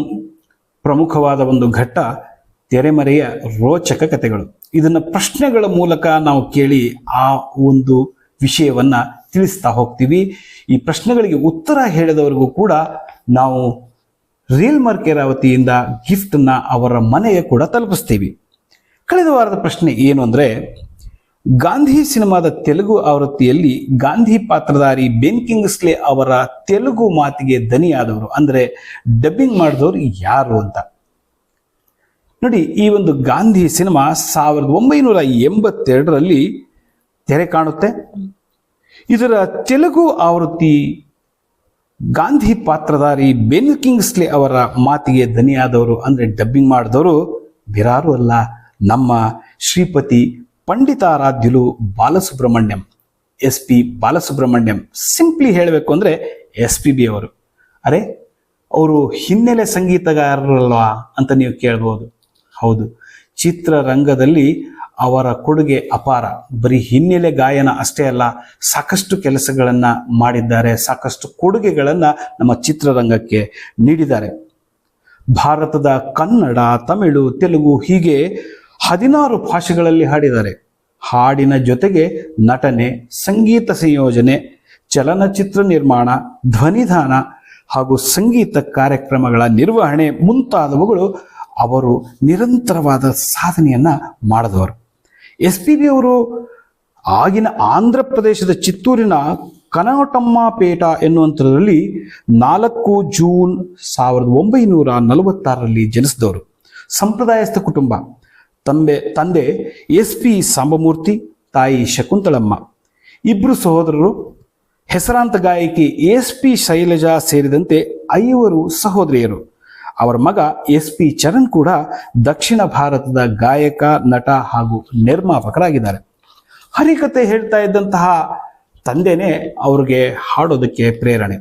ಪ್ರಮುಖವಾದ ಒಂದು ಘಟ್ಟ ತೆರೆಮರೆಯ ರೋಚಕ ಕಥೆಗಳು ಇದನ್ನು ಪ್ರಶ್ನೆಗಳ ಮೂಲಕ ನಾವು ಕೇಳಿ ಆ ಒಂದು ವಿಷಯವನ್ನ ತಿಳಿಸ್ತಾ ಹೋಗ್ತೀವಿ. ಈ ಪ್ರಶ್ನೆಗಳಿಗೆ ಉತ್ತರ ಹೇಳಿದವರಿಗೂ ಕೂಡ ನಾವು ರಿಯಲ್ ಮಾರ್ಕೆರ ವತಿಯಿಂದ ಗಿಫ್ಟನ್ನ ಅವರ ಮನೆಗೆ ಕೂಡ ತಲುಪಿಸ್ತೀವಿ. ಕಳೆದ ವಾರದ ಪ್ರಶ್ನೆ ಏನು ಅಂದರೆ, ಗಾಂಧಿ ಸಿನಿಮಾದ ತೆಲುಗು ಆವೃತ್ತಿಯಲ್ಲಿ ಗಾಂಧಿ ಪಾತ್ರಧಾರಿ ಬೆನ್ ಕಿಂಗ್ಸ್ಲೆ ಅವರ ತೆಲುಗು ಮಾತಿಗೆ ದನಿಯಾದವರು, ಅಂದರೆ ಡಬ್ಬಿಂಗ್ ಮಾಡಿದವರು ಯಾರು ಅಂತ. ನೋಡಿ, ಈ ಒಂದು ಗಾಂಧಿ ಸಿನಿಮಾ ಸಾವಿರದ ಒಂಬೈನೂರ ಎಂಬತ್ತೆರಡರಲ್ಲಿ ತೆರೆ ಕಾಣುತ್ತೆ. ಇದರ ತೆಲುಗು ಆವೃತ್ತಿ ಗಾಂಧಿ ಪಾತ್ರಧಾರಿ ಬೆನ್ ಕಿಂಗ್ಸ್ಲೆ ಅವರ ಮಾತಿಗೆ ದನಿಯಾದವರು ಅಂದ್ರೆ ಡಬ್ಬಿಂಗ್ ಮಾಡಿದವರು ಬಿರಾರು ಅಲ್ಲ, ನಮ್ಮ Sripathi Panditaradhyula Balasubrahmanyam, S P Balasubrahmanyam. Simply ಹೇಳಬೇಕು ಅಂದ್ರೆ ಎಸ್ ಪಿ ಬಿ ಅವರು. ಅರೆ, ಅವರು ಹಿನ್ನೆಲೆ ಸಂಗೀತಗಾರರಲ್ವಾ ಅಂತ ನೀವು ಕೇಳ್ಬೋದು. ಹೌದು, ಚಿತ್ರರಂಗದಲ್ಲಿ ಅವರ ಕೊಡುಗೆ ಅಪಾರ. ಬರೀ ಹಿನ್ನೆಲೆ ಗಾಯನ ಅಷ್ಟೇ ಅಲ್ಲ, ಸಾಕಷ್ಟು ಕೆಲಸಗಳನ್ನು ಮಾಡಿದ್ದಾರೆ, ಸಾಕಷ್ಟು ಕೊಡುಗೆಗಳನ್ನು ನಮ್ಮ ಚಿತ್ರರಂಗಕ್ಕೆ ನೀಡಿದ್ದಾರೆ. ಭಾರತದ ಕನ್ನಡ, ತಮಿಳು, ತೆಲುಗು ಹೀಗೆ ಹದಿನಾರು ಭಾಷೆಗಳಲ್ಲಿ ಹಾಡಿದ್ದಾರೆ. ಹಾಡಿನ ಜೊತೆಗೆ ನಟನೆ, ಸಂಗೀತ ಸಂಯೋಜನೆ, ಚಲನಚಿತ್ರ ನಿರ್ಮಾಣ ಧ್ವನಿಧಾನ ಹಾಗೂ ಸಂಗೀತ ಕಾರ್ಯಕ್ರಮಗಳ ನಿರ್ವಹಣೆ ಮುಂತಾದವುಗಳು ಅವರು ನಿರಂತರವಾದ ಸಾಧನೆಯನ್ನ ಮಾಡಿದವರು. ಎಸ್ ಪಿ ಬಿ ಅವರು ಆಗಿನ ಆಂಧ್ರ ಪ್ರದೇಶದ ಚಿತ್ತೂರಿನ ಕನಟಮ್ಮಪೇಟ ಎನ್ನುವಂಥದ್ರಲ್ಲಿ ನಾಲ್ಕು ಜೂನ್ ಸಾವಿರದ ಒಂಬೈನೂರ ನಲವತ್ತಾರರಲ್ಲಿ ಜನಿಸಿದವರು. ಸಂಪ್ರದಾಯಸ್ಥ ಕುಟುಂಬ. ತಂದೆ ತಂದೆ ಎಸ್ ಪಿ ಸಾಂಬಮೂರ್ತಿ, ತಾಯಿ ಶಕುಂತಳಮ್ಮ. ಇಬ್ಬರು ಸಹೋದರರು ಹೆಸರಾಂತ ಗಾಯಕಿ ಎಸ್ ಪಿ ಶೈಲಜಾ ಸೇರಿದಂತೆ ಐವರು ಸಹೋದರಿಯರು. ಅವರ ಮಗ ಎಸ್ ಪಿ ಚರಣ್ ಕೂಡ ದಕ್ಷಿಣ ಭಾರತದ ಗಾಯಕ, ನಟ ಹಾಗೂ ನಿರ್ಮಾಪಕರಾಗಿದ್ದಾರೆ. ಹರಿಕತೆ ಹೇಳ್ತಾ ಇದ್ದಂತಹ ತಂದೆನೇ ಅವ್ರಿಗೆ ಹಾಡೋದಕ್ಕೆ ಪ್ರೇರಣೆ.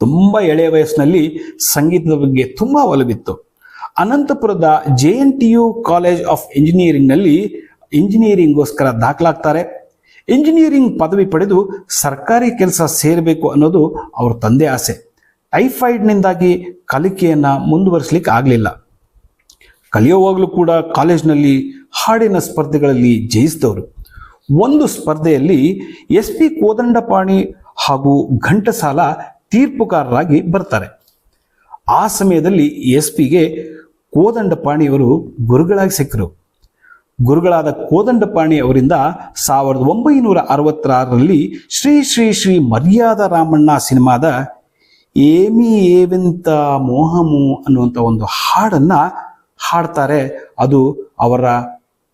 ತುಂಬ ಎಳೆಯ ವಯಸ್ಸಿನಲ್ಲಿ ಸಂಗೀತದ ಬಗ್ಗೆ ತುಂಬ ಒಲವಿತ್ತು. ಅನಂತಪುರದ J N T U college of ಇಂಜಿನಿಯರಿಂಗ್ನಲ್ಲಿ ಇಂಜಿನಿಯರಿಂಗ್ಗೋಸ್ಕರ ದಾಖಲಾಗ್ತಾರೆ. ಇಂಜಿನಿಯರಿಂಗ್ ಪದವಿ ಪಡೆದು ಸರ್ಕಾರಿ ಕೆಲಸ ಸೇರಬೇಕು ಅನ್ನೋದು ಅವ್ರ ತಂದೆ ಆಸೆ. ಟೈಫಾಯ್ಡ್ನಿಂದಾಗಿ ಕಲಿಕೆಯನ್ನು ಮುಂದುವರಿಸಲಿಕ್ಕೆ ಆಗಲಿಲ್ಲ. ಕಲಿಯುವಾಗಲೂ ಕೂಡ ಕಾಲೇಜ್ನಲ್ಲಿ ಹಾಡಿನ ಸ್ಪರ್ಧೆಗಳಲ್ಲಿ ಜಯಿಸಿದವರು. ಒಂದು ಸ್ಪರ್ಧೆಯಲ್ಲಿ ಎಸ್ ಪಿ ಕೋದಂಡಪಾಣಿ ಹಾಗೂ ಘಂಟಸಾಲ ತೀರ್ಪುಕಾರರಾಗಿ ಬರ್ತಾರೆ. ಆ ಸಮಯದಲ್ಲಿ ಎಸ್ ಪಿಗೆ ಕೋದಂಡಪಾಣಿಯವರು ಗುರುಗಳಾಗಿ ಸಿಕ್ಕರು. ಗುರುಗಳಾದ ಕೋದಂಡಪಾಣಿ ಅವರಿಂದ ಸಾವಿರದ ಒಂಬೈನೂರ ಅರವತ್ತಾರರಲ್ಲಿ ಶ್ರೀ ಶ್ರೀ ಶ್ರೀ ಮರ್ಯಾದ ರಾಮಣ್ಣ ಸಿನಿಮಾದ ಏಮಿ ಏವೆಂತ ಮೋಹಮು ಅನ್ನುವಂಥ ಒಂದು ಹಾಡನ್ನ ಹಾಡ್ತಾರೆ. ಅದು ಅವರ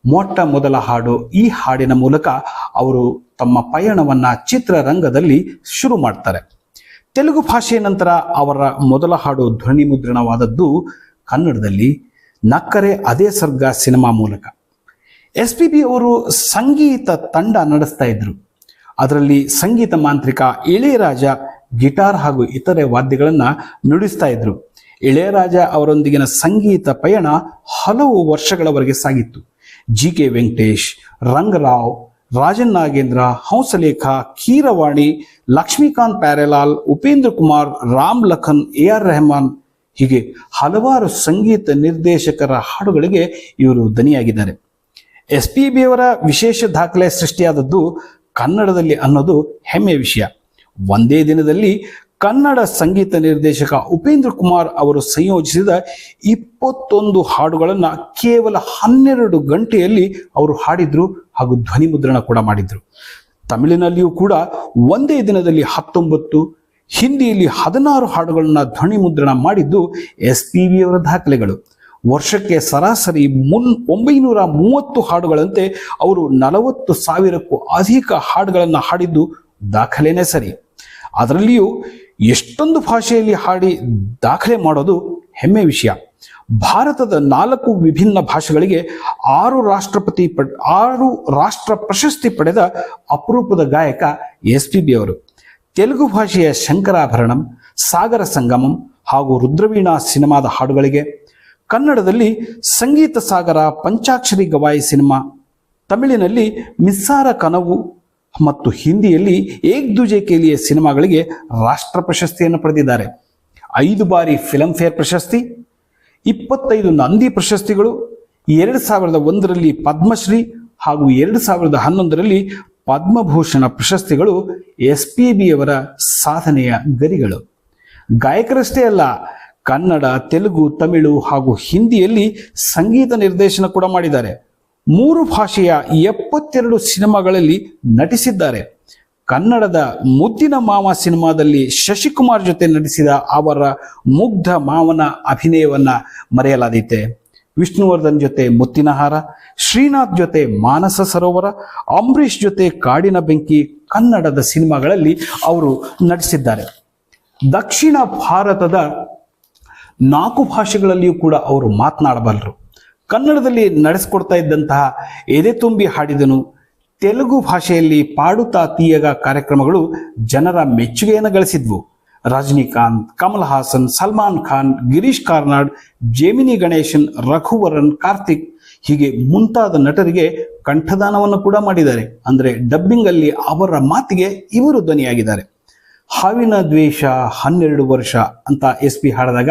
ಮೊಟ್ಟ ಮೊದಲ ಹಾಡು. ಈ ಹಾಡಿನ ಮೂಲಕ ಅವರು ತಮ್ಮ ಪಯಣವನ್ನ ಚಿತ್ರರಂಗದಲ್ಲಿ ಶುರು ಮಾಡ್ತಾರೆ. ತೆಲುಗು ಭಾಷೆಯ ನಂತರ ಅವರ ಮೊದಲ ಹಾಡು ಧ್ವನಿ ಮುದ್ರಣವಾದದ್ದು ಕನ್ನಡದಲ್ಲಿ ನಕ್ಕರೆ ಅದೇ ಸರ್ಗ ಸಿನಿಮಾ ಮೂಲಕ. ಎಸ್ ಪಿ ಬಿ ಅವರು ಸಂಗೀತ ತಂಡ ನಡೆಸ್ತಾ ಇದ್ರು. ಅದರಲ್ಲಿ ಸಂಗೀತ ಮಾಂತ್ರಿಕ ಇಳೆಯರಾಜ ಗಿಟಾರ್ ಹಾಗೂ ಇತರೆ ವಾದ್ಯಗಳನ್ನು ನುಡಿಸ್ತಾ ಇದ್ರು. ಇಳೆಯರಾಜ ಅವರೊಂದಿಗಿನ ಸಂಗೀತ ಪಯಣ ಹಲವು ವರ್ಷಗಳವರೆಗೆ ಸಾಗಿತ್ತು. G K Venkatesh, Rangarao Rajan Nagendra Hamsalekha, Keeravani, Laxmikant Pyarelal, Upendra Kumar, Ram Lakhan A R Rahman ಹೀಗೆ ಹಲವಾರು ಸಂಗೀತ ನಿರ್ದೇಶಕರ ಹಾಡುಗಳಿಗೆ ಇವರು ದನಿಯಾಗಿದ್ದಾರೆ. ಎಸ್ ಪಿ ಬಿ ಅವರ ವಿಶೇಷ ದಾಖಲೆ ಸೃಷ್ಟಿಯಾದದ್ದು ಕನ್ನಡದಲ್ಲಿ ಅನ್ನೋದು ಹೆಮ್ಮೆಯ ವಿಷಯ. ಒಂದೇ ದಿನದಲ್ಲಿ ಕನ್ನಡ ಸಂಗೀತ ನಿರ್ದೇಶಕ ಉಪೇಂದ್ರ ಕುಮಾರ್ ಅವರು ಸಂಯೋಜಿಸಿದ ಇಪ್ಪತ್ತೊಂದು ಹಾಡುಗಳನ್ನು ಕೇವಲ ಹನ್ನೆರಡು ಗಂಟೆಯಲ್ಲಿ ಅವರು ಹಾಡಿದ್ರು ಹಾಗೂ ಧ್ವನಿ ಮುದ್ರಣ ಕೂಡ ಮಾಡಿದ್ರು. ತಮಿಳಿನಲ್ಲಿಯೂ ಕೂಡ ಒಂದೇ ದಿನದಲ್ಲಿ ಹತ್ತೊಂಬತ್ತು, ಹಿಂದಿಯಲ್ಲಿ ಹದಿನಾರು ಹಾಡುಗಳನ್ನು ಧ್ವನಿ ಮುದ್ರಣ ಮಾಡಿದ್ದು ಎಸ್ ಪಿ ವಿ ಅವರ ದಾಖಲೆಗಳು. ವರ್ಷಕ್ಕೆ ಸರಾಸರಿ ಮುನ್ ಒಂಬೈನೂರ ಮೂವತ್ತು ಹಾಡುಗಳಂತೆ ಅವರು ನಲವತ್ತು ಸಾವಿರಕ್ಕೂ ಅಧಿಕ ಹಾಡುಗಳನ್ನು ಹಾಡಿದ್ದು ದಾಖಲೆನೇ ಸರಿ. ಅದರಲ್ಲಿಯೂ ಎಷ್ಟೊಂದು ಭಾಷೆಯಲ್ಲಿ ಹಾಡಿ ದಾಖಲೆ ಮಾಡೋದು ಹೆಮ್ಮೆ ವಿಷಯ. ಭಾರತದ ನಾಲ್ಕು ವಿಭಿನ್ನ ಭಾಷೆಗಳಿಗೆ ಆರು ರಾಷ್ಟ್ರಪತಿ ಆರು ರಾಷ್ಟ್ರ ಪ್ರಶಸ್ತಿ ಪಡೆದ ಅಪರೂಪದ ಗಾಯಕ ಎಸ್ ಪಿ ಬಿ ಅವರು. ತೆಲುಗು ಭಾಷೆಯ ಶಂಕರಾಭರಣಂ, ಸಾಗರ ಸಂಗಮಂ ಹಾಗೂ ರುದ್ರವೀಣಾ ಸಿನಿಮಾದ ಹಾಡುಗಳಿಗೆ, ಕನ್ನಡದಲ್ಲಿ ಸಂಗೀತ ಸಾಗರ, ಪಂಚಾಕ್ಷರಿ ಗವಾಯಿ ಸಿನಿಮಾ, ತಮಿಳಿನಲ್ಲಿ ಮಿಸ್ಸಾರ ಕನವು ಮತ್ತು ಹಿಂದಿಯಲ್ಲಿ ಏಕ್ ದುಜೆ ಕೇಲಿಯ ಸಿನಿಮಾಗಳಿಗೆ ರಾಷ್ಟ್ರ ಪ್ರಶಸ್ತಿಯನ್ನು ಪಡೆದಿದ್ದಾರೆ. ಐದು ಬಾರಿ ಫಿಲಂ ಫೇರ್ ಪ್ರಶಸ್ತಿ, ಇಪ್ಪತ್ತೈದು ನಂದಿ ಪ್ರಶಸ್ತಿಗಳು, ಎರಡು ಸಾವಿರದ ಒಂದರಲ್ಲಿ ಪದ್ಮಶ್ರೀ ಹಾಗೂ ಎರಡು ಸಾವಿರದ ಹನ್ನೊಂದರಲ್ಲಿ ಪದ್ಮಭೂಷಣ ಪ್ರಶಸ್ತಿಗಳು ಎಸ್ ಪಿ ಬಿ ಅವರ ಸಾಧನೆಯ ಗರಿಗಳು. ಗಾಯಕರಷ್ಟೇ ಅಲ್ಲ, ಕನ್ನಡ, ತೆಲುಗು, ತಮಿಳು ಹಾಗೂ ಹಿಂದಿಯಲ್ಲಿ ಸಂಗೀತ ನಿರ್ದೇಶನ ಕೂಡ ಮಾಡಿದ್ದಾರೆ. ಮೂರು ಭಾಷೆಯ ಎಪ್ಪತ್ತೆರಡು ಸಿನಿಮಾಗಳಲ್ಲಿ ನಟಿಸಿದ್ದಾರೆ. ಕನ್ನಡದ ಮುದ್ದಿನ ಮಾವ ಸಿನಿಮಾದಲ್ಲಿ ಶಶಿಕುಮಾರ್ ಜೊತೆ ನಟಿಸಿದ ಅವರ ಮುಗ್ಧ ಮಾವನ ಅಭಿನಯವನ್ನ ಮರೆಯಲಾದೀತೆ. ವಿಷ್ಣುವರ್ಧನ್ ಜೊತೆ ಮುತ್ತಿನಹಾರ ಶ್ರೀನಾಥ್ ಜೊತೆ ಮಾನಸ ಸರೋವರ, ಅಂಬರೀಷ್ ಜೊತೆ ಕಾಡಿನ ಬೆಂಕಿ ಕನ್ನಡದ ಸಿನಿಮಾಗಳಲ್ಲಿ ಅವರು ನಟಿಸಿದ್ದಾರೆ. ದಕ್ಷಿಣ ಭಾರತದ ನಾಲ್ಕು ಭಾಷೆಗಳಲ್ಲಿಯೂ ಕೂಡ ಅವರು ಮಾತನಾಡಬಲ್ಲರು. ಕನ್ನಡದಲ್ಲಿ ನಡೆಸಿಕೊಡ್ತಾ ಇದ್ದಂತಹ ಎದೆ ತುಂಬಿ ಹಾಡಿದನು. ತೆಲುಗು ಭಾಷೆಯಲ್ಲಿ ಪಾಡುತ್ತಾ ತೀಯಗ ಕಾರ್ಯಕ್ರಮಗಳು ಜನರ ಮೆಚ್ಚುಗೆಯನ್ನು ಗಳಿಸಿದ್ವು. ರಜನಿಕಾಂತ್ ಕಮಲ್ ಹಾಸನ್ ಸಲ್ಮಾನ್ ಖಾನ್, ಗಿರೀಶ್ ಕಾರ್ನಾಡ್, ಜೇಮಿನಿ ಗಣೇಶನ್, ರಘುವರನ್, ಕಾರ್ತಿಕ್ ಹೀಗೆ ಮುಂತಾದ ನಟರಿಗೆ ಕಂಠದಾನವನ್ನು ಕೂಡ ಮಾಡಿದ್ದಾರೆ. ಅಂದರೆ ಡಬ್ಬಿಂಗ್ ಅಲ್ಲಿ ಅವರ ಮಾತಿಗೆ ಇವರು ಧ್ವನಿಯಾಗಿದ್ದಾರೆ. ಹಾವಿನ ದ್ವೇಷ ಹನ್ನೆರಡು ವರ್ಷ ಅಂತ ಎಸ್ ಪಿ ಹಾಡಿದಾಗ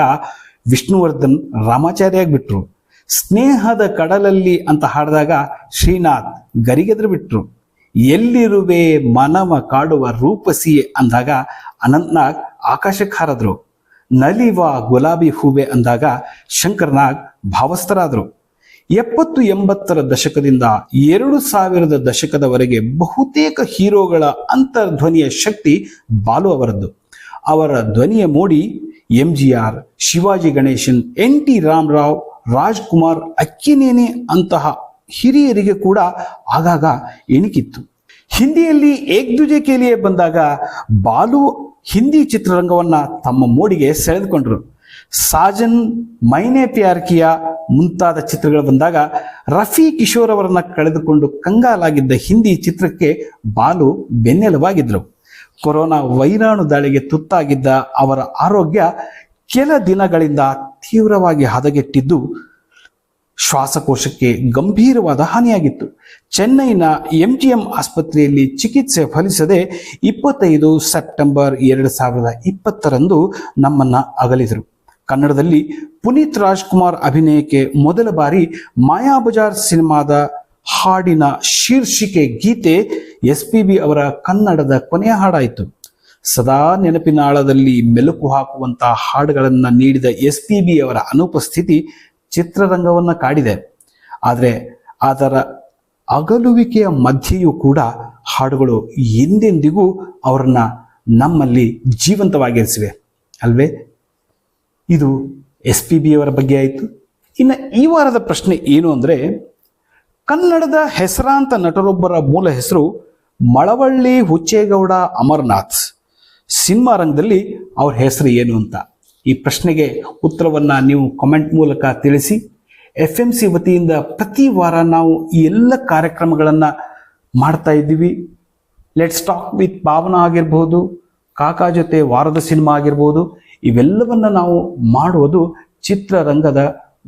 ವಿಷ್ಣುವರ್ಧನ್ ರಾಮಾಚಾರ್ಯ ಬಿಟ್ರು ಸ್ನೇಹದ ಕಡಲಲ್ಲಿ ಅಂತ ಹಾಡಿದಾಗ ಶ್ರೀನಾಥ್ ಗರಿಗೆದ್ರು ಬಿಟ್ರು. ಎಲ್ಲಿರುವೆ ಮನವ ಕಾಡುವ ರೂಪಸಿ ಅಂದಾಗ ಅನಂತ್ನಾಗ್ ಆಕಾಶಕ್ಕೆ ಹಾರದ್ರು ನಲಿವ ಗುಲಾಬಿ ಹೂವೆ ಅಂದಾಗ ಶಂಕರ್ನಾಗ್ ಭಾವಸ್ಥರಾದ್ರು. ಎಪ್ಪತ್ತು ಎಂಬತ್ತರ ದಶಕದಿಂದ ಎರಡು ಸಾವಿರದ ದಶಕದವರೆಗೆ ಬಹುತೇಕ ಹೀರೋಗಳ ಅಂತರ್ಧ್ವನಿಯ ಶಕ್ತಿ ಬಾಲು ಅವರದ್ದು. ಅವರ ಧ್ವನಿಯ ಮೋಡಿ M G R, Sivaji Ganesan, N T Ramarao Rajkumar Akkineni ಅಂತಹ ಹಿರಿಯರಿಗೆ ಕೂಡ ಆಗಾಗ ಎಣಿಕಿತ್ತು. ಹಿಂದಿಯಲ್ಲಿ ಏಕ್ದುಜೆ ಕೇಲಿಯೇ ಬಂದಾಗ ಬಾಲು ಹಿಂದಿ ಚಿತ್ರರಂಗವನ್ನ ತಮ್ಮ ಮೋಡಿಗೆ ಸೆಳೆದುಕೊಂಡರು. ಸಾಜನ್, ಮೈನೆ ಪ್ಯಾರ್ಕಿಯ ಮುಂತಾದ ಚಿತ್ರಗಳು ಬಂದಾಗ ರಫಿ ಕಿಶೋರ್ ಅವರನ್ನ ಕಳೆದುಕೊಂಡು ಕಂಗಾಲಾಗಿದ್ದ ಹಿಂದಿ ಚಿತ್ರಕ್ಕೆ ಬಾಲು ಬೆನ್ನೆಲುವಾಗಿದ್ರು ಕೊರೋನಾ ವೈರಾಣು ದಾಳಿಗೆ ತುತ್ತಾಗಿದ್ದ ಅವರ ಆರೋಗ್ಯ ಕೆಲ ದಿನಗಳಿಂದ ತೀವ್ರವಾಗಿ ಹದಗೆಟ್ಟಿದ್ದು ಶ್ವಾಸಕೋಶಕ್ಕೆ ಗಂಭೀರವಾದ ಹಾನಿಯಾಗಿತ್ತು. ಚೆನ್ನೈನ ಎಂಜಿಎಂ ಆಸ್ಪತ್ರೆಯಲ್ಲಿ ಚಿಕಿತ್ಸೆ ಫಲಿಸದೆ ಇಪ್ಪತ್ತೈದು ಸೆಪ್ಟೆಂಬರ್ ಎರಡು ಸಾವಿರದ ಇಪ್ಪತ್ತರಂದು ನಮ್ಮನ್ನ ಅಗಲಿದರು. ಕನ್ನಡದಲ್ಲಿ ಪುನೀತ್ ರಾಜ್ಕುಮಾರ್ ಅಭಿನಯಕ್ಕೆ ಮೊದಲ ಬಾರಿ ಮಾಯಾಬಜಾರ್ ಸಿನಿಮಾದ ಹಾಡಿನ ಶೀರ್ಷಿಕೆ ಗೀತೆ ಎಸ್ ಪಿ ಬಿ ಅವರ ಕನ್ನಡದ ಕೊನೆಯ ಹಾಡಾಯಿತು. ಸದಾ ನೆನಪಿನಾಳದಲ್ಲಿ ಮೆಲುಕು ಹಾಕುವಂತಹ ಹಾಡುಗಳನ್ನು ನೀಡಿದ ಎಸ್ ಪಿ ಬಿ ಅವರ ಅನುಪಸ್ಥಿತಿ ಚಿತ್ರರಂಗವನ್ನು ಕಾಡಿದೆ. ಆದರೆ ಅದರ ಅಗಲುವಿಕೆಯ ಮಧ್ಯೆಯೂ ಕೂಡ ಹಾಡುಗಳು ಎಂದೆಂದಿಗೂ ಅವರನ್ನ ನಮ್ಮಲ್ಲಿ ಜೀವಂತವಾಗಿರಿಸಿವೆ ಅಲ್ವೇ? ಇದು ಎಸ್ ಪಿ ಬಿ ಅವರ ಬಗ್ಗೆ ಆಯಿತು. ಇನ್ನು ಈ ವಾರದ ಪ್ರಶ್ನೆ ಏನು ಅಂದರೆ, ಕನ್ನಡದ ಹೆಸರಾಂತ ನಟರೊಬ್ಬರ ಮೂಲ ಹೆಸರು ಮಳವಳ್ಳಿ ಹುಚ್ಚೇಗೌಡ ಅಮರ್ನಾಥ್. ಸಿನಿಮಾ ರಂಗದಲ್ಲಿ ಅವ್ರ ಹೆಸರು ಏನು ಅಂತ. ಈ ಪ್ರಶ್ನೆಗೆ ಉತ್ತರವನ್ನು ನೀವು ಕಮೆಂಟ್ ಮೂಲಕ ತಿಳಿಸಿ. ಎಫ್ ಎಂ ಸಿ ವತಿಯಿಂದ ಪ್ರತಿ ವಾರ ನಾವು ಈ ಎಲ್ಲ ಕಾರ್ಯಕ್ರಮಗಳನ್ನು ಮಾಡ್ತಾ ಇದ್ದೀವಿ. ಲೆಟ್ಸ್ ಟಾಕ್ ವಿತ್ ಭಾವನಾ ಆಗಿರ್ಬೋದು, ಕಾಕಾ ಜೊತೆ ವಾರದ ಸಿನಿಮಾ ಆಗಿರ್ಬೋದು, ಇವೆಲ್ಲವನ್ನು ನಾವು ಮಾಡುವುದು ಚಿತ್ರರಂಗದ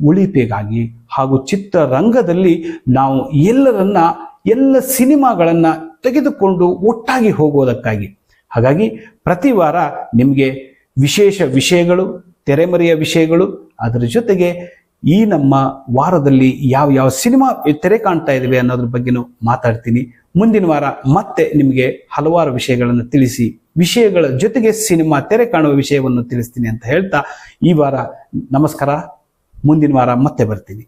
ಉಳಿಪೆಗಾಗಿ. ಹಾಗೂ ಚಿತ್ರರಂಗದಲ್ಲಿ ನಾವು ಎಲ್ಲರನ್ನ, ಎಲ್ಲ ಸಿನಿಮಾಗಳನ್ನು ತೆಗೆದುಕೊಂಡು ಒಟ್ಟಾಗಿ ಹೋಗೋದಕ್ಕಾಗಿ ಹಾಗಾಗಿ ಪ್ರತಿ ವಾರ ನಿಮಗೆ ವಿಶೇಷ ವಿಷಯಗಳು, ತೆರೆಮರೆಯ ವಿಷಯಗಳು, ಅದರ ಜೊತೆಗೆ ಈ ನಮ್ಮ ವಾರದಲ್ಲಿ ಯಾವ ಯಾವ ಸಿನಿಮಾ ತೆರೆ ಕಾಣ್ತಾ ಇದ್ದೇವೆ ಅನ್ನೋದ್ರ ಬಗ್ಗೆನೂ ಮಾತಾಡ್ತೀನಿ. ಮುಂದಿನ ವಾರ ಮತ್ತೆ ನಿಮಗೆ ಹಲವಾರು ವಿಷಯಗಳನ್ನು ತಿಳಿಸಿ, ವಿಷಯಗಳ ಜೊತೆಗೆ ಸಿನಿಮಾ ತೆರೆ ಕಾಣುವ ವಿಷಯವನ್ನು ತಿಳಿಸ್ತೀನಿ ಅಂತ ಹೇಳ್ತಾ ಈ ವಾರ ನಮಸ್ಕಾರ. ಮುಂದಿನ ವಾರ ಮತ್ತೆ ಬರ್ತೀನಿ.